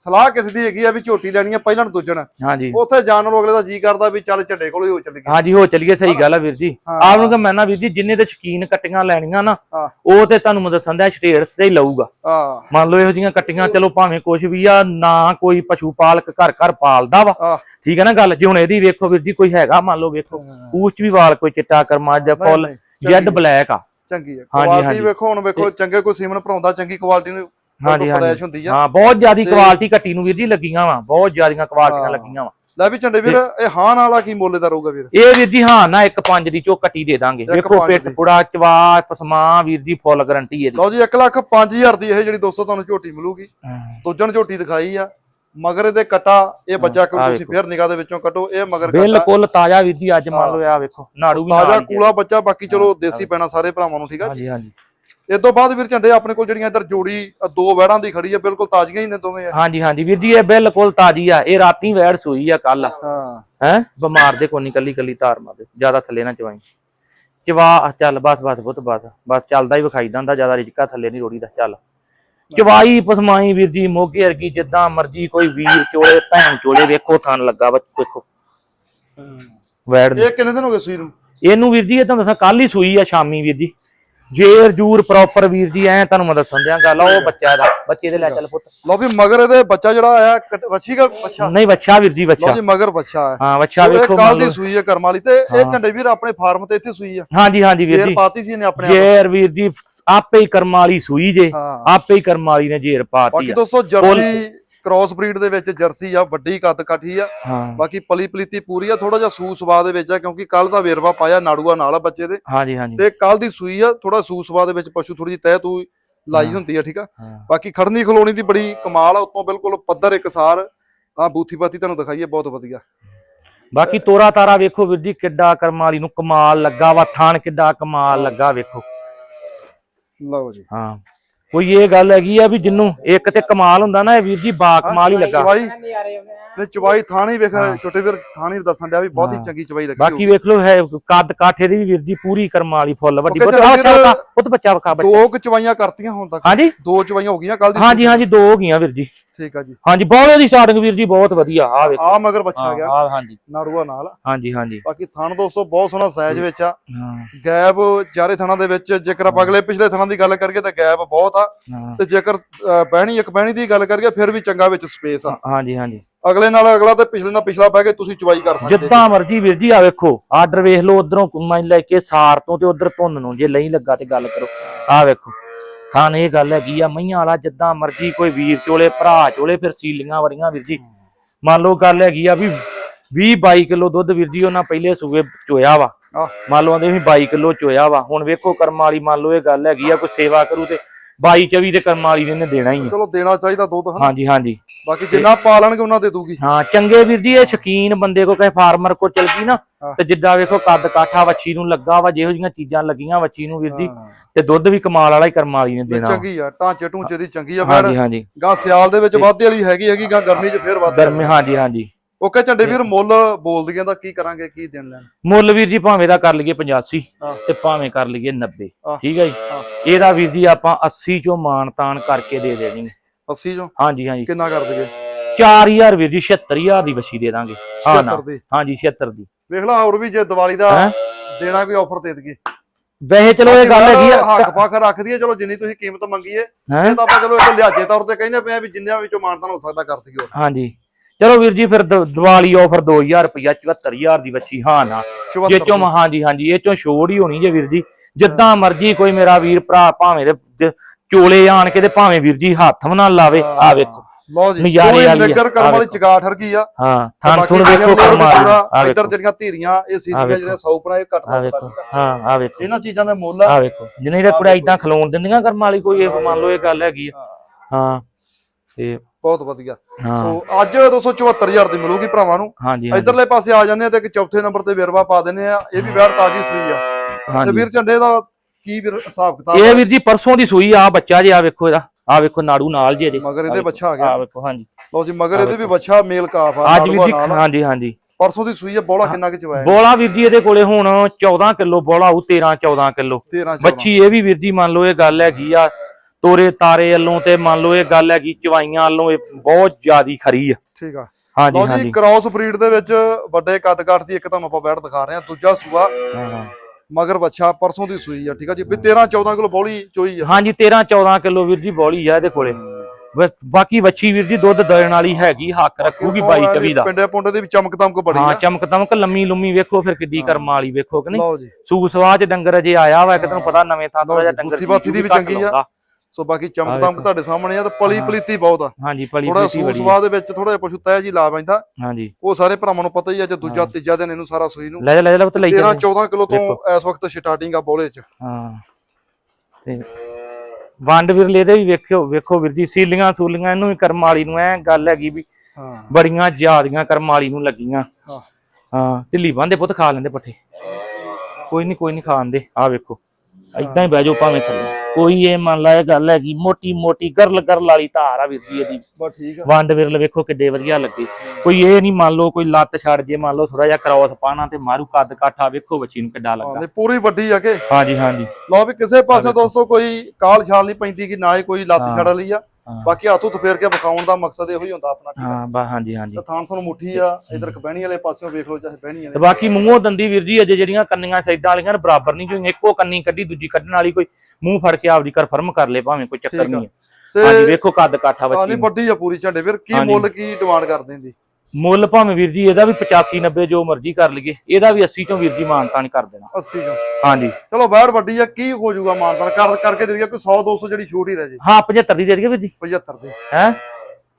ਸਲਾਹ ਕਿਸ ਦੀ ਹੈਗੀ ਆ ਵੀ ਝੋਟੀ ਲੈਣੀ ਆ ਪਹਿਲਾਂ ਦੂਜਣ ਹਾਂਜੀ। ਉੱਥੇ ਜਾਣ ਨੂੰ ਅਗਲੇ ਦਾ ਜੀ ਕਰਦਾ ਵੀ ਚੱਲ ਝੰਡੇ ਕੋਲ ਹੀ ਹੋ ਚੱਲੀਏ। ਹਾਂਜੀ ਹੋ ਚਲੀਏ ਸਹੀ ਗੱਲ ਆ ਵੀਰ ਜੀ। ਆਪ ਨੂੰ ਤਾਂ ਮੈਂ ਨਾ ਵੀਰ ਜੀ ਜਿੰਨੇ ਤੇ ਸ਼ਕੀਨ ਕੱਟੀਆਂ ਲੈਣੀਆਂ ਨਾ ਉਹ ਤੇ ਤੁਹਾਨੂੰ ਮੈਂ ਦੱਸਣ ਦਾ ਸਟੇਟਸ ਤੇ ਹੀ ਲਊਗਾ। ਹਾਂ। ਮੰਨ ਲਓ ਇਹੋ ਜਿਹੀਆਂ ਕੱਟੀਆਂ ਚਲੋ ਭਾਵੇਂ ਕੁਝ ਵੀ ਆ ਨਾ ਕੋਈ ਪਸ਼ੂ ਪਾਲਕ ਘਰ ਘਰ ਪਾਲਦਾ ਵਾ। ਠੀਕ ਹੈ ਨਾ ਗੱਲ? ਜੇ ਹੁਣ ਇਹਦੀ ਵੇਖੋ ਵੀਰ ਜੀ ਕੋਈ ਹੈਗਾ ਮੰਨ ਲਓ ਵੇਖੋ ਪੂਛ ਵੀ ਵਾਲ ਕੋਈ ਚਿੱਟਾ ਕਰਮਾ ਜਾਂ ਫੁੱਲ ਜੈਡ। ਬਲੈਕ ਆ। ਚੰਗੀ ਹੈ ਕੁਆਲਿਟੀ। ਵੇਖੋ ਹੁਣ ਵੇਖੋ ਚੰਗੇ ਕੋਈ ਸੀਮਨ ਭਰਾਉਂਦਾ ਚੰਗੀ ਕੁਆਲਿਟੀ ਨੂੰ ਹਾਂਜੀ, ਹਾਂਜੀ। ਹੁੰਦੀ ਆ। ਹਾਂ ਬਹੁਤ ਜ਼ਿਆਦੀ ਕੁਆਲਿਟੀ ਕੱਟੀ ਨੂੰ ਵੀਰ ਜੀ ਲੱਗੀਆਂ ਵਾ ਬਹੁਤ ਜ਼ਿਆਦੀਆਂ ਕੁਆਲਿਟੀਆਂ ਲੱਗੀਆਂ ਵਾ। ਲੈ ਵੀ ਝੰਡੇ ਵੀਰ ਇਹ ਹਾਂ ਵਾਲਾ ਕੀ ਮੁੱਲ ਦਾ ਰਹੂਗਾ ਵੀਰ? ਇਹ ਵੀਰ ਜੀ ਹਾਂ ਨਾ ਇੱਕ ਪੰਜ ਦੀ ਚੋ ਕੱਟੀ ਦੇ ਦਾਂਗੇ। ਵੇਖੋ ਦੀ। ਪੁੜਾ ਚਵਾ ਪਸਮਾ ਵੀਰ ਦੀ ਫੁੱਲ ਗਾਰੰਟੀ ਇਹਦੀ। ਲਓ ਜੀ 1 ਲੱਖ 5000 ਦੀ ਇਹ ਜਿਹੜੀ ਦੋਸਤੋ ਤੁਹਾਨੂੰ ਝੋਟੀ ਮਿਲੂਗੀ। ਦੂਜਣ ਝੋਟੀ ਦਿਖਾਈ ਆ ਮਗਰ ਇਹਦੇ ਕਟਾ ਇਹ ਬੱਚਾ ਕਰੂ ਤੁਸੀਂ। ਫੇਰ ਨਿਗਾਹ ਦੇ ਵਿੱਚੋਂ ਕੱਟੋ ਇਹ ਮਗਰ ਕਟਾ। ਬਿਲਕੁਲ ਤਾਜ਼ਾ ਵੀਰ ਜੀ ਅੱਜ ਮੰਨ ਲਓ ਆ ਵੇਖੋ ਨਾੜੂ ਵੀ ਤਾਜ਼ਾ ਹੀ ਕੂਲਾ ਬੱਚਾ ਬਾਕੀ ਚਲੋ ਦੇਸੀ ਪੈਣਾ ਸਾਰੇ ਭਰਾਵਾਂ ਨੂੰ ਠੀਕ ਆ ਹਾਂਜੀ ਹਾਂਜੀ। ਇਸ ਤੋਂ ਬਾਅਦ ਵੀਰ ਝੰਡੇ ਆਪਣੇ ਕੋਲ ਜਿਹੜੀਆਂ ਇੱਧਰ ਜੋੜੀ ਦੋ ਵੈੜਾਂ ਦੀ ਖੜੀ ਆ ਬਿਲਕੁਲ ਤਾਜ਼ੀਆਂ ਹੀ ਨੇ ਦੋਵੇਂ ਹਾਂਜੀ ਹਾਂਜੀ ਵੀਰ ਜੀ ਇਹ ਬਿਲਕੁਲ ਤਾਜ਼ੀ ਆ। ਇਹ ਰਾਤੀ ਵੈੜ ਸੂਈ ਆ ਕੱਲ। ਹਾਂ। ਹੈ? ਬਿਮਾਰ ਦੇ ਕੋਨੀ ਕੱਲੀ ਕੱਲੀ ਧਾਰ ਮਾਰ ਦੇ ਜ਼ਿਆਦਾ ਥੱਲੇ ਨਾ ਚਵਾਈ। ਚਵਾ ਚੱਲ ਬਸ ਬਸ ਬਹੁਤ ਬਸ। ਬਸ ਚੱਲਦਾ ਹੀ ਵਿਖਾਈ ਜਾਂਦਾ ਜ਼ਿਆਦਾ ਰਿਜਕਾ ਥੱਲੇ ਨਹੀਂ ਰੋੜੀ ਦਾ ਚੱਲ। ਚਵਾਈ ਪਸਮਾਈ ਵੀਰ ਜੀ ਮੋਗੇ ਵਰਗੀ ਜਿੱਦਾਂ ਮਰਜ਼ੀ ਕੋਈ ਵੀਰ ਚੋਲੇ ਭੈਣ ਚੋਲੇ ਵੇਖੋ ਥਣ ਲੱਗਾ ਵਾ ਵੇਖੋ। ਵੈੜ। ਇਹ ਕਿੰਨੇ ਦਿਨ ਹੋ ਗਏ ਸੂਈ ਨੂੰ? ਇਹਨੂੰ ਵੀਰ ਜੀ ਇਹ ਦੱਸਾਂ ਕੱਲ ਹੀ ਸੂਈ ਆ ਸ਼ਾਮੀ ਵੀਰ ਜੀ। ਜੇਰ ਜੂਰ ਪ੍ਰੋਪਰ ਵੀਰ ਜੀ ਐ ਤੁਹਾਨੂੰ ਮੈਂ ਦੱਸਣ ਦਿਆਂ ਗੱਲ ਉਹ ਬੱਚਾ ਇਹਦਾ ਬੱਚੇ ਦੇ ਲੈ ਚੱਲ ਪੁੱਤ। ਲਓ ਵੀ ਮਗਰ ਇਹਦੇ ਬੱਚਾ ਜਿਹੜਾ ਆਇਆ ਵੱਛੀ ਦਾ ਬੱਚਾ। ਨਹੀਂ ਬੱਚਾ ਵੀਰ ਜੀ ਬੱਚਾ ਜੀ ਮਗਰ ਬੱਚਾ ਹੈ। ਹਾਂ ਬੱਚਾ ਵੇਖੋ ਕੱਲ ਦੀ। ਸੂਈ ਹੈ ਕਰਮ ਵਾਲੀ ਤੇ ਇਹ ਝੰਡੇ ਵੀਰ ਆਪਣੇ ਫਾਰਮ ਤੇ ਇੱਥੇ ਸੂਈ ਆ। ਹਾਂਜੀ ਹਾਂਜੀ ਵੀਰ ਜੇਰ ਜੀ। ਪਾਤੀ ਸੀ ਇਹਨੇ ਆਪਣੇ ਆਪ। ਜੇਰ ਵੀਰ ਜੀ ਆਪੇ ਹੀ ਕਰਮ ਵਾਲੀ ਸੂਈ ਜੇ। ਆਪੇ ਹੀ ਕਰਮ ਵਾਲੀ ਨੇ ਜੇਰ ਪਾਤੀ ਬਾਕੀ। ਦੋਸਤੋ ਜਰਸੀ ਕ੍ਰਾਸ ਬਰੀਡ ਦੇ ਵਿੱਚ ਜਰਸੀ ਆ ਵੱਡੀ ਕੱਦ ਕਾਠੀ ਆ। ਬਾਕੀ ਪਲੀ ਪਲੀਤੀ ਪੂਰੀ ਆ ਥੋੜਾ ਜਿਹਾ ਸੂ ਸਵਾ ਦੇ ਵਿੱਚ ਆ ਕਿਉਂਕਿ ਕੱਲ ਦਾ ਵੇਰਵਾ ਪਾਇਆ ਨਾੜੂਆ ਨਾਲ ਆ ਬੱਚੇ ਦੇ। ਹਾਂਜੀ ਹਾਂਜੀ। ਤੇ ਕੱਲ ਦੀ ਸੂਈ ਆ ਥੋੜਾ ਸੂ ਸਵਾ ਦੇ ਵਿੱਚ ਪਸ਼ੂ ਥੋੜੀ ਜਿਹੀ ਤਹਿ ਤੂੰ ਲਾਈ ਹੁੰਦੀ ਆ ਠੀਕ ਆ। ਬਾਕੀ ਖੜਨੀ ਖਲੋਣੀ ਦੀ ਬੜੀ ਕਮਾਲ ਆ ਉਤੋਂ ਬਿਲਕੁਲ ਪੱਧਰ ਇੱਕਸਾਰ ਆ ਬੂਥੀ ਬਾਤੀ ਤੁਹਾਨੂੰ ਦਿਖਾਈਏ ਬਹੁਤ ਵਧੀਆ। ਬਾਕੀ ਤੋਰਾ ਤਾਰਾ ਵੇਖੋ ਵੀਰ ਜੀ ਕਿੱਡਾ ਕਰਮ ਵਾਲੀ ਨੂੰ ਕਮਾਲ ਲੱਗਾ ਵਾ ਥਾਣ ਕਿੱਡਾ ਕਮਾਲ ਲੱਗਾ ਵੇਖੋ। ਲਓ ਜੀ। ਹਾਂ। ਕੋਈ ਇਹ ਗੱਲ ਹੈਗੀ ਆ ਵੀ ਜਿੰਨੂੰ ਇੱਕ ਤੇ ਕਮਾਲ ਹੁੰਦਾ ਨਾ ਇਹ ਵੀਰ ਜੀ ਬਾ ਕਮਾਲ ਹੀ ਲੱਗਾ। ਚਵਾਈ ਨੇ ਚਵਾਈ ਥਾਣੀ ਵੇਖ। ਛੋਟੇ ਵੀਰ ਥਾਣੀ ਦੱਸਣ ਡਿਆ ਵੀ ਬਹੁਤ ਹੀ। ਚੰਗੀ ਚਵਾਈ ਲੱਗੀ ਬਾਕੀ ਵੇਖ ਲਓ ਹੈ ਕੱਦ ਕਾਠੇ ਦੀ ਵੀ ਵੀਰ ਜੀ ਪੂਰੀ ਕਰਮ ਵਾਲੀ ਫੁੱਲ ਵੱਡੀ ਬਹੁਤ ਵੀਰ- ਵਖਾ ਪੁੱਤ ਬੱਚਾ ਵਖਾ ਬੱਚਾ। ਦੋ ਕੁ ਚਵਾਈਆਂ ਕਰਤੀਆਂ ਹੁਣ ਤੱਕ। ਹਾਂਜੀ? ਦੋ ਚਵਾਈਆਂ ਹੋ ਗਈਆਂ ਕੱਲ ਦੀ ਹਾਂਜੀ ਹਾਂਜੀ ਦੋ ਹੋ ਗਈਆਂ ਵੀਰ ਜੀ। ਠੀਕ ਆ ਜੀ। ਹਾਂਜੀ ਬੋਲੇ ਦੀ ਸਟਾਰਟਿੰਗ ਵੀਰ ਜੀ ਬਹੁਤ ਵਧੀਆ ਆ ਵੇਖੋ। ਆ ਮਗਰ ਬੱਚਾ ਆ ਗਿਆ। ਹਾਂ ਹਾਂਜੀ। ਨਾੜੂਆ ਨਾਲ। ਹਾਂਜੀ ਹਾਂਜੀ। ਬਾਕੀ ਥਣ ਦੋਸਤੋ ਬਹੁਤ ਸੋਹਣਾ ਸਾਈਜ਼ ਵਿੱਚ ਆ। ਗੈਪ ਚਾਰੇ ਥਣਾਂ ਦੇ ਵਿੱਚ ਜੇਕਰ ਆਪਾਂ ਅਗਲੇ ਪਿਛਲੇ ਥਣਾਂ ਦੀ ਗੱਲ ਕਰੀਏ ਤਾਂ ਗੈਪ ਬਹੁਤ ਆ। ਤੇ ਜੇਕਰ ਬਹਿਣੀ ਇੱਕ ਬਹਿਣੀ ਦੀ ਗੱਲ ਕਰੀਏ ਫਿਰ ਵੀ ਚੰਗਾ ਵਿੱਚ ਸਪੇਸ ਆ। ਹਾਂਜੀ ਹਾਂਜੀ। ਅਗਲੇ ਨਾਲ ਅਗਲਾ ਤੇ ਪਿਛਲੇ ਨਾਲ ਪਿਛਲਾ ਬਹਿ ਕੇ ਤੁਸੀਂ ਚਵਾਈ ਕਰ ਸਕਦੇ ਜਿੱਦਾਂ ਮਰਜ਼ੀ ਵੀਰ ਜੀ ਆ ਵੇਖੋ ਆਰਡਰ ਵੇਖ ਲਓ ਉਧਰੋਂ ਮੈਂ ਲੈ ਕੇ ਸਾਰ ਤੋਂ ਤੇ ਉਧਰ ਧੁੰਨ ਨੂੰ ਜੇ ਨਹੀਂ ਲੱਗਾ ਤੇ ਗੱਲ ਕਰੋ। ਆ ਵੇਖੋ ਥਾਂ ਇਹ ਗੱਲ ਹੈਗੀ ਆ ਮਈਆਂ ਵਾਲਾ ਜਿੱਦਾਂ ਮਰਜ਼ੀ ਕੋਈ ਵੀਰ ਚੋਲੇ ਭਰਾ ਚੋਲੇ ਫਿਰ ਸੀਲੀਆਂ ਵੜੀਆਂ ਵੀਰ ਜੀ। ਮੰਨ ਲਓ ਗੱਲ ਹੈਗੀ ਆ ਵੀ 20 22 ਕਿਲੋ ਦੁੱਧ ਵੀਰ ਜੀ ਉਹਨਾਂ ਪਹਿਲੇ ਸੂਏ ਚੋਇਆ ਵਾ। ਮੰਨ ਲਓ ਆਂਦੇ ਵੀ 22 ਕਿਲੋ ਚੋਇਆ ਵਾ। ਹੁਣ ਵੇਖੋ ਕਰਮ ਵਾਲੀ ਮੰਨ ਲਓ ਇਹ ਗੱਲ ਹੈਗੀ ਆ ਕੋਈ ਸੇਵਾ ਕਰੂ ਤੇ 22 24 ਤੇ ਕਰਮ ਵਾਲੀ ਨੇ ਦੇਣਾ ਹੀ ਚਲੋ ਦੇਣਾ ਚਾਹੀਦਾ ਦੁੱਧ ਹਨਾ? ਹਾਂਜੀ ਹਾਂਜੀ। ਬਾਕੀ ਜਿੰਨਾ ਪਾ ਲੈਣਗੇ ਉਹਨਾਂ ਦੇ ਦੂਗੀ ਹਾਂ ਚੰਗੇ ਵੀਰ ਜੀ ਇਹ ਸ਼ਕੀਨ ਬੰਦੇ ਕੋ ਕਹੇ ਫਾਰਮਰ ਕੋ ਚਲ ਗਈ ਨਾ ਹਾਂ। ਤੇ ਜਿੱਦਾਂ ਵੇਖੋ ਕੱਦ ਕਾਠਾ ਵੱਛੀ ਨੂੰ ਲੱਗਾ ਵਾ ਜਿਹੋ ਜਿਹੀਆਂ ਚੀਜ਼ਾਂ ਲੱਗੀਆਂ ਵੱਛੀ ਨੂੰ ਵੀਰ ਜੀ ਹਾਂ। ਤੇ ਦੁੱਧ ਵੀ ਕਮਾਲ ਵਾਲਾ ਹੀ ਕਰਮ ਵਾਲੀ ਨੇ ਦੇਣਾ ਚੰਗੀ ਆ ਢਾਂਚੇ ਢੂੰਚੇ ਦੀ ਚੰਗੀ ਆ ਹਾਂਜੀ ਫਿਰ ਹਾਂਜੀ ਗਾਂ ਸਿਆਲ ਦੇ ਵਿੱਚ ਵਾਧੇ ਵਾਲੀ ਹੈਗੀ ਹੈਗੀ ਗਾਂ ਗਰਮੀ 'ਚ ਫੇਰ ਵਾਧੇ ਗਰਮੀ ਹਾਂਜੀ ਹਾਂਜੀ। ਓਕੇ ਝੰਡੇ ਵੀਰ ਮੁੱਲ ਬੋਲਦੀਆਂ ਦਾ ਕੀ ਕਰਾਂਗੇ ਕੀ ਦੇਣ ਲੈਣ? ਮੁੱਲ ਵੀਰ ਜੀ ਭਾਵੇਂ ਦਾ ਕਰ ਲਈਏ 85 ਹਾਂ। ਤੇ ਭਾਵੇਂ ਕਰ ਲਈਏ 90 ਹਾਂ। ਠੀਕ ਹੈ ਜੀ? ਹਾਂ। ਇਹਦਾ ਵੀਰ ਜੀ ਆਪਾਂ 80 ਚੋਂ ਮਾਨ ਤਾਨ ਕਰਕੇ ਦੇ ਦੇਣੀ। 80 ਚੋਂ? ਹਾਂਜੀ ਹਾਂਜੀ। ਕਿੰਨਾ ਕਰ ਦਈਏ? 4000 ਵੀਰ ਜੀ 76000 ਦੀ ਵਛੀ ਦੇ ਦਾਂਗੇ। ਹਾਂ ਨਾ। 76 ਦੀ? ਹਾਂਜੀ 76 ਦੀ। ਵੇਖ ਲਾ ਹੋਰ ਵੀ ਜੇ ਦੀਵਾਲੀ ਦਾ ਹੈਂ? ਦੇਣਾ ਕੋਈ ਆਫਰ ਦੇ ਦਈਏ। ਵੈਸੇ ਚਲੋ ਇਹ ਗੱਲ ਹੈਗੀ ਹੱਕ ਆ ਪੱਖ ਰੱਖ ਦਈਏ ਚਲੋ ਜਿੰਨੀ ਤੁਸੀਂ ਕੀਮਤ ਮੰਗੀ ਏ ਹੈਂ? ਇਹ ਤਾਂ ਆਪਾਂ ਚਲੋ ਇੱਕ ਲਿਹਾਜੇ ਤੌਰ ਤੇ ਕਹਿੰਦੇ ਪਏ ਆ ਵੀ ਜਿੰਨਿਆਂ ਵਿੱਚੋਂ ਮਾਨਤਾਨ ਹੋ ਸਕਦਾ ਕਰ ਦਈਓ ਹਾਂਜੀ। ਚਲੋ ਵੀਰ ਜੀ ਫਿਰ ਦੀਵਾਲੀ ਆਫਰ 2000 ਰੁਪਇਆ 74000 ਦੀ ਬੱਚੀ ਹਾਂ ਨਾ। ਜੇ 74 ਚੋਂ ਹਾਂਜੀ ਹਾਂਜੀ ਇਹ ਚੋਂ ਛੋੜ ਹੀ ਹੋਣੀ ਜੇ ਵੀਰ ਜੀ। ਜਿੱਦਾਂ ਮਰਜ਼ੀ ਕੋਈ ਮੇਰਾ ਵੀਰ ਭਰਾ ਭਾਵੇਂ ਦੇ ਚੋਲੇ ਆਣ ਕੇ ਤੇ ਭਾਵੇਂ ਵੀਰ ਜੀ ਹੱਥ ਵੀ ਨਾ ਲਾਵੇ ਆ ਵੇਖੋ। ਲਓ ਜੀ ਨਜ਼ਾਰੇ ਕੋਈ ਵਾਲੀ ਨਗਰ ਕਰਮ ਵਾਲੀ। ਚਗਾਠ ਹਰਕੀ ਆ। ਹਾਂ ਥਾਂ ਜਿਹੜੇ ਵੇਖੋ ਕਰਮ ਪੂਰਾ ਆ ਇੱਧਰ ਜਿਹੜੀਆਂ ਧੀਰੀਆਂ ਇਹ ਸੀਰੀਆਂ। ਜਿਹੜੀਆਂ ਸੌਪਣਾ ਇਹ ਘੱਟ ਵੇਖੋ। ਹਾਂ ਆ ਵੇਖੋ। ਇਹਨਾਂ ਚੀਜ਼ਾਂ ਦੇ ਮੁੱਲ ਆ। ਆ ਵੇਖੋ। ਜਿੰਨੇ ਦੇ ਕੁੜਾ ਇਦਾਂ ਖਲੋਣ ਦਿੰਦੀਆਂ ਕਰਮ ਵਾਲੀ ਕੋਈ ਇਹ ਮੰਨ ਲਓ ਇਹ ਗੱਲ ਹੈਗੀ ਆ। ਹਾਂ ਤੇ ਬਹੁਤ ਵਧੀਆ। ਹਾਂ। ਸੋ ਅੱਜ 274000 ਦੀ ਮਿਲੂਗੀ ਭਰਾਵਾਂ ਨੂੰ। ਹਾਂਜੀ ਹਾਂਜੀ। ਇਧਰਲੇ ਪਾਸੇ ਆ ਜਾਂਦੇ ਆ ਤੇ ਇੱਕ ਚੌਥੇ ਨੰਬਰ ਤੇ ਵੇਰਵਾ ਪਾ ਦਿੰਦੇ ਆ। ਇਹ ਵੀ ਵੈਰ ਤਾਜੀ ਸੂਈ ਆ। ਤੇ ਹਾਂਜੀ। ਵੀਰ ਝੰਡੇ ਦਾ ਕੀ ਵੀਰ ਹਿਸਾਬ ਕਿਤਾਬ ਇਹ ਵੀਰ ਜੀ ਪਰਸੋਂ ਦੀ ਸੂਈ ਆ ਬੱਚਾ ਜੇ ਆ ਵੇਖੋ ਇਹਦਾ। ਆ ਵੇਖੋ ਨਾੜੂ ਨਾਲ ਜੇ ਇਹਦੇ। ਮਗਰ ਇਹਦੇ ਬੱਚਾ ਆ ਆ ਗਿਆ ਵੇਖੋ ਹਾਂਜੀ। ਲਓ ਜੀ ਮਗਰ ਇਹਦੇ ਵੀ ਬੱਚਾ ਮੇਲ ਕਾਫ ਆ ਅੱਜ ਵੀਰ ਜੀ ਨਾਲ। ਹਾਂਜੀ ਹਾਂਜੀ। ਪਰਸੋਂ ਦੀ ਸੂਈ ਆ ਬੋਲਾ ਕਿੰਨਾ ਕਿ ਚਵਾਇਆ? ਬੋਲਾ ਵੀਰ ਜੀ ਇਹਦੇ ਕੋਲੇ ਹੁਣ 14 ਕਿਲੋ ਬੋਲਾ ਉਹ 13 14 ਕਿਲੋ। 13 14 ਬੱਚੀ ਇਹ ਵੀ ਵੀਰ ਜੀ ਮੰਨ ਲਓ ਇਹ ਗੱਲ ਹੈਗੀ ਆ ਤੋਰੇ ਤਾਰੇ ਵੱਲੋਂ ਤੇ ਮੰਨ ਲਓ ਇਹ ਗੱਲ ਹੈਗੀ ਚਵਾਈਆਂ ਵੱਲੋਂ ਇਹ ਬਹੁਤ ਜ਼ਿਆਦੀ ਖਰੀ ਆ। ਠੀਕ ਆ। ਹਾਂਜੀ ਲਓ ਜੀ ਹਾਂਜੀ। ਕ੍ਰਾਸ ਬਰੀਡ ਦੇ ਵਿੱਚ ਵੱਡੇ ਕੱਦ ਕਾਠ ਦੀ ਇੱਕ ਤੁਹਾਨੂੰ ਆਪਾਂ ਬੈਠ ਦਿਖਾ ਰਹੇ ਹਾਂ ਦੂਜਾ ਸੂਆ। ਹਾਂ, ਹਾਂ। ਮਗਰ ਬੱਚਾ ਪਰਸੋਂ ਦੀ ਸੂਈ ਆ ਠੀਕ ਆ ਜੀ। ਵੀ 13 14 ਕਿਲੋ ਬੋਲੀ ਚੋਈ ਆ। ਹਾਂਜੀ 13 14 ਕਿਲੋ ਵੀਰ ਜੀ ਬੋਲੀ ਆ ਇਹਦੇ ਕੋਲੇ। ਬਾਕੀ ਵੱਛੀ ਵੀਰ ਜੀ ਦੁੱਧ ਦੇਣ ਵਾਲੀ ਹੈਗੀ ਹੱਕ ਰੱਖੂਗੀ 22 24 ਦਾ। ਪਿੰਡੇ ਪੁੰਡੇ ਦੀ ਵੀ ਚਮਕ ਦਮਕ ਬੜੀ ਹਾਂ ਆ। ਚਮਕ ਦਮਕ ਲੰਮੀ ਲੁੰਮੀ ਵੇਖੋ ਫਿਰ ਕਿੱਡੀ ਕਰਮ ਵਾਲੀ ਵੇਖੋ ਕਿ ਨਹੀਂ? ਲਓ ਜੀ। ਸੂ ਸਵਾਹ ਚ ਡੰਗਰ ਅਜੇ ਆਇਆ ਵਾ ਇੱਕ ਤੁਹਾਨੂੰ ਪਤਾ ਨਵੇਂ ਥਾਂ ਥੋੜਾ ਜਿਹਾ ਲਓ ਜੀ, ਡੰਗਰ ਬੁੱਧੀ ਬਾਥੀ ਦੀ ਵੀ ਚੰਗੀ ਆ। ਸੋ ਬਾਕੀ ਚਮਕ ਆਹ ਦਮਕ ਵੇਖੋ। ਤੁਹਾਡੇ ਸਾਹਮਣੇ ਆ ਤੇ ਪਲੀ। ਪਲੀਤੀ ਬਹੁਤ ਆ। ਹਾਂਜੀ ਪਲੀ ਥੋੜਾ ਸੂਸ ਬੜੀ। ਆ। ਸਵਾਦ ਦੇ ਵਿੱਚ ਥੋੜਾ ਜਿਹਾ ਪਸ਼ੂ ਤੈ ਜੀ ਲਾ ਪੈਂਦਾ। ਹਾਂਜੀ। ਉਹ ਸਾਰੇ ਭਰਾਵਾਂ ਨੂੰ ਪਤਾ ਹੀ ਆ ਜੇ ਦੂਜਾ। ਤੀਜਾ ਦਿਨ ਇਹਨੂੰ ਸਾਰਾ ਸੂਈ ਨੂੰ। ਲੈ ਲੈ ਜਾ ਪੁੱਤ ਲਈ 13 ਚੱਲ। 14 ਕਿਲੋ ਤੋਂ। ਇਸ ਵਕਤ ਸਟਾਰਟਿੰਗ ਆ ਬੋਲੇ ਚ। ਹਾਂ। ਤੇ ਵੰਡ ਵਿਰਲੇ ਦੇ ਵੀ ਵੇਖਿਓ ਵੇਖੋ ਵੀਰ ਜੀ ਸੀਲੀਆਂ ਸੂਲੀਆਂ ਇਹਨੂੰ ਵੀ ਕਰਮ ਵਾਲੀ ਨੂੰ ਐ ਗੱਲ ਹੈਗੀ ਵੀ ਹਾਂ। ਬੜੀਆਂ ਜ਼ਿਆਦੀਆਂ ਕਰਮ ਵਾਲੀ ਨੂੰ ਲੱਗੀਆਂ। ਹਾਂ। ਹਾਂ ਢਿੱਲੀ ਬੰਦੇ ਪੁੱਤ ਖਾ ਲੈਂਦੇ ਪੱਠੇ। ਕੋਈ ਨਹੀਂ ਕੋਈ ਨਹੀਂ ਖਾਣ ਦੇ ਆ ਵੇਖੋ। ਇਦਾਂ ਹੀ ਬਹਿ ਜਾਓ ਭਾਵੇਂ ਥੱਲੇ। ਕੋਈ ਇਹ ਮੰਨ ਲਾ ਇਹ ਗੱਲ ਹੈਗੀ ਮੋਟੀ ਮੋਟੀ ਗਰਲ ਗਰਲ ਵਾਲੀ ਧਾਰ ਆ ਵੀਰ ਜੀ ਇਹਦੀ। ਬਸ ਠੀਕ ਆ। ਵੰਡ ਵਿਰਲ ਵੇਖੋ ਕਿੱਡੇ ਵਧੀਆ ਲੱਗੇ। ਕੋਈ ਇਹ ਨਹੀਂ ਮੰਨ ਲਓ ਕੋਈ ਲੱਤ ਛੱਡ ਜੇ ਮੰਨ ਲਓ ਥੋੜਾ ਜਿਹਾ ਕ੍ਰੋਸ ਪਾਣਾ ਤੇ ਮਾਰੂ ਕੱਦ ਕਾਠਾ ਵੇਖੋ ਬੱਚੀ ਨੂੰ ਕਿੱਡਾ ਲੱਗਾ। ਪੂਰੀ ਵੱਡੀ ਆ ਕਿ? ਹਾਂਜੀ ਹਾਂਜੀ। ਲਓ ਵੀ ਕਿਸੇ ਪਾਸੇ ਦੋਸਤੋ ਕੋਈ ਕਾਲ ਛਾਲ ਨਹੀਂ ਪੈਂਦੀ ਕਿ ਨਾ ਹੀ ਕੋਈ ਲੱਤ। ਛੜ ਲਈ ਆ। ਬਾਕੀ ਹੱਥ ਹੁੱਥ ਫੇਰ ਕੇ ਵਿਖਾਉਣ ਦਾ ਮਕਸਦ ਇਹੋ ਹੀ ਹੁੰਦਾ ਆਪਣਾ ਹਾਂ ਬਾ ਹਾਂਜੀ ਹਾਂਜੀ ਤੇ ਥਾਣ ਤੁਹਾਨੂੰ ਮੁੱਠੀ ਆ ਇਧਰ ਕਬਹਿਣੀ ਵਾਲੇ ਪਾਸਿਓਂ ਵੇਖ ਲਓ ਚਾਹੇ ਬਹਿਣੀ ਤੇ ਵਾਲੇ ਬਾਕੀ ਮੂੰਹੋਂ ਦੰਦੀ ਵੀਰ ਜੀ ਅਜੇ ਜਿਹੜੀਆਂ ਕੰਨੀਆਂ ਸਾਈਡਾਂ ਵਾਲੀਆਂ ਨੇ ਬਰਾਬਰ ਨਹੀਂ ਜੋ ਇੱਕੋ ਕੰਨੀ ਕੱਢੀ ਦੂਜੀ ਕੱਢਣ ਵਾਲੀ ਕੋਈ ਮੂੰਹ ਫੜ ਕੇ ਆਪਦੀ ਕਨਫਰਮ ਕਰ ਲੇ ਭਾਵੇਂ ਕੋਈ ਚੱਕਰ। ਨਹੀਂ ਹੈ ਹਾਂਜੀ ਵੇਖੋ ਕੱਦ ਕਾਠਾ ਬੱਚੀ ਨਹੀਂ ਨੂੰ। ਵੱਡੀ ਆ ਪੂਰੀ ਝੰਡੇ ਵੀਰ ਕੀ। ਮੁੱਲ ਕੀ ਡਿਮਾਂਡ ਕਰ ਦਿੰਦੀ ਮੁੱਲ ਭਾਵੇਂ ਵੀਰ ਜੀ ਇਹਦਾ ਵੀ 85 90 ਜੋ ਮਰਜ਼ੀ ਕਰ ਲਈਏ ਇਹਦਾ ਵੀ 80 ਚੋਂ ਵੀਰ ਜੀ ਮਾਨਤਾ ਨਹੀਂ ਕਰ ਦੇਣਾ। 80 ਚੋਂ। ਹਾਂਜੀ। ਚਲੋ ਬੈੜ ਵੱਡੀ ਆ ਕੀ ਹੋ ਜਾਊਗਾ ਮਾਨਦਾਨ ਕਰ ਕਰਕੇ ਦੇ ਦਈਏ ਕੋਈ 100 200 ਜਿਹੜੀ ਛੂਟ ਹੀ ਰਹਿ ਜੇ। ਹਾਂ 75 ਦੀ ਦੇ ਦਈਏ ਵੀਰ ਜੀ। 75 ਦੇ। ਹੈ?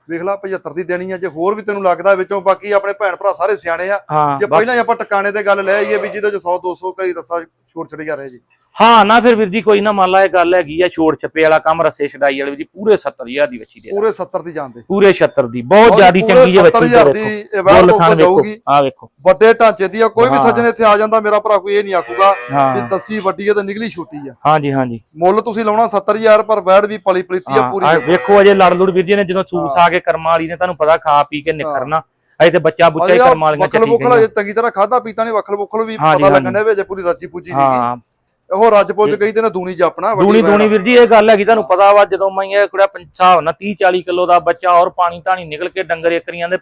ਵੇਖ ਲਾ 75 ਦੀ ਦੇਣੀ ਆ ਜੇ ਹੋਰ ਵੀ ਤੈਨੂੰ ਲੱਗਦਾ ਵਿੱਚੋਂ ਬਾਕੀ ਆਪਣੇ ਭੈਣ ਭਰਾ ਸਾਰੇ ਸਿਆਣੇ ਆ। ਜੇ ਪਹਿਲਾਂ ਆਪਾਂ ਟਿਕਾਣੇ ਤੇ ਗੱਲ ਲੈ ਆਈਏ ਵੀ ਜਿਹਦੇ ਚ 100 200 ਕਈ ਦੱਸਾ ਛੋਟ ਛੜੀ ਜਾ ਰਹੇ ਜੀ। ਹਾਂ ਨਾ ਫਿਰ ਵੀਰ ਜੀ ਕੋਈ ਨਾ ਮੰਨ ਲਾ ਇਹ ਗੱਲ ਹੈਗੀ ਆ ਛੋੜ ਛੱਪੇ ਵਾਲਾ ਕੰਮ ਰਸੇ ਛਡਾਈ ਵਾਲੇ ਜੀ ਪੂਰੇ 70000 ਦੀ ਬੱਚੀ ਦੇ ਪੂਰੇ 70 ਦੀ ਜਾਂਦੇ। ਪੂਰੇ 76 ਦੀ ਬਹੁਤ ਜ਼ਿਆਦੀ ਚੰਗੀ ਹੈ ਬੱਚੀ 70000 ਦੀ ਵੈੜ ਬੋਲ ਖਾਨ ਵੇਖੋ ਆ ਵੇਖੋ। ਵੱਡੇ ਢਾਂਚੇ ਦੀ ਆ ਕੋਈ ਵੀ ਹਾਂ। ਸੱਜਣ ਇੱਥੇ ਆ ਜਾਂਦਾ ਮੇਰਾ ਭਰਾ ਕੋਈ ਇਹ ਨਹੀਂ ਆਖੂਗਾ ਵੀ ਹਾਂ ਦੱਸੀ ਵੱਡੀ ਆ ਤੇ ਨਿਕਲੀ ਛੋਟੀ ਆ। ਹਾਂਜੀ ਹਾਂਜੀ। ਮੁੱਲ ਤੁਸੀਂ ਲਾਉਣਾ 70000 ਪਰ ਵੈੜ ਵੀ ਪਲੀ ਪਲੀਤੀ ਆ ਹਾਂ ਪੂਰੀ ਵੇਖੋ ਅਜੇ ਲੜ ਲੁੜ ਵੀਰ ਜੀ ਨੇ ਜਦੋਂ ਸੂਸ ਹਾਂ। ਆ ਕੇ ਕਰਮਾਂ ਵਾਲੀ ਨੇ ਤੁਹਾਨੂੰ ਪਤਾ ਖਾ ਪੀ ਕੇ ਨਿਖਰਨਾ ਅਜੇ ਤੇ ਬੱਚਾ ਬੁੱਚਾ ਹੀ ਕਰਮਾਂ ਵਾਲੀਆਂ ਚੱਟੀ ਚੰਗੀ ਤਰ੍ਹਾਂ ਖਾਦਾ ਪੀਤਾ ਨਹੀਂ ਵਕਲ ਬੁਕਲ ਵੀ ਪਤਾ। ਲੱਗਣ ਦੇ ਵਿੱਚ ਪੂਰੀ ਰੱਜੀ ਪੂਜੀ ਨਹੀਂ ਹਾਂ। ਉਹ ਰੱਜ ਪੁੱਜ ਗਈ ਤੇ ਨਾ ਦੂਣੀ ਜਾਪਣਾ ਦੂਣੀ। ਦੂਣੀ ਵੀਰ ਜੀ ਇਹ ਗੱਲ ਹੈਗੀ ਤੁਹਾਨੂੰ ਪਤਾ ਵਾ ਜਦੋਂ ਮੈਂ ਇਹ ਕੁੜਾ ਹਿਸਾਬ ਨਾਲ 30 40 ਕਿਲੋ ਦਾ ਬੱਚਾ ਔਰ ਪਾਣੀ ਧਾਣੀ ਨਿਕਲ ਕੇ ਡੰਗਰ ਏਕਰੀਆਂ ਦੇ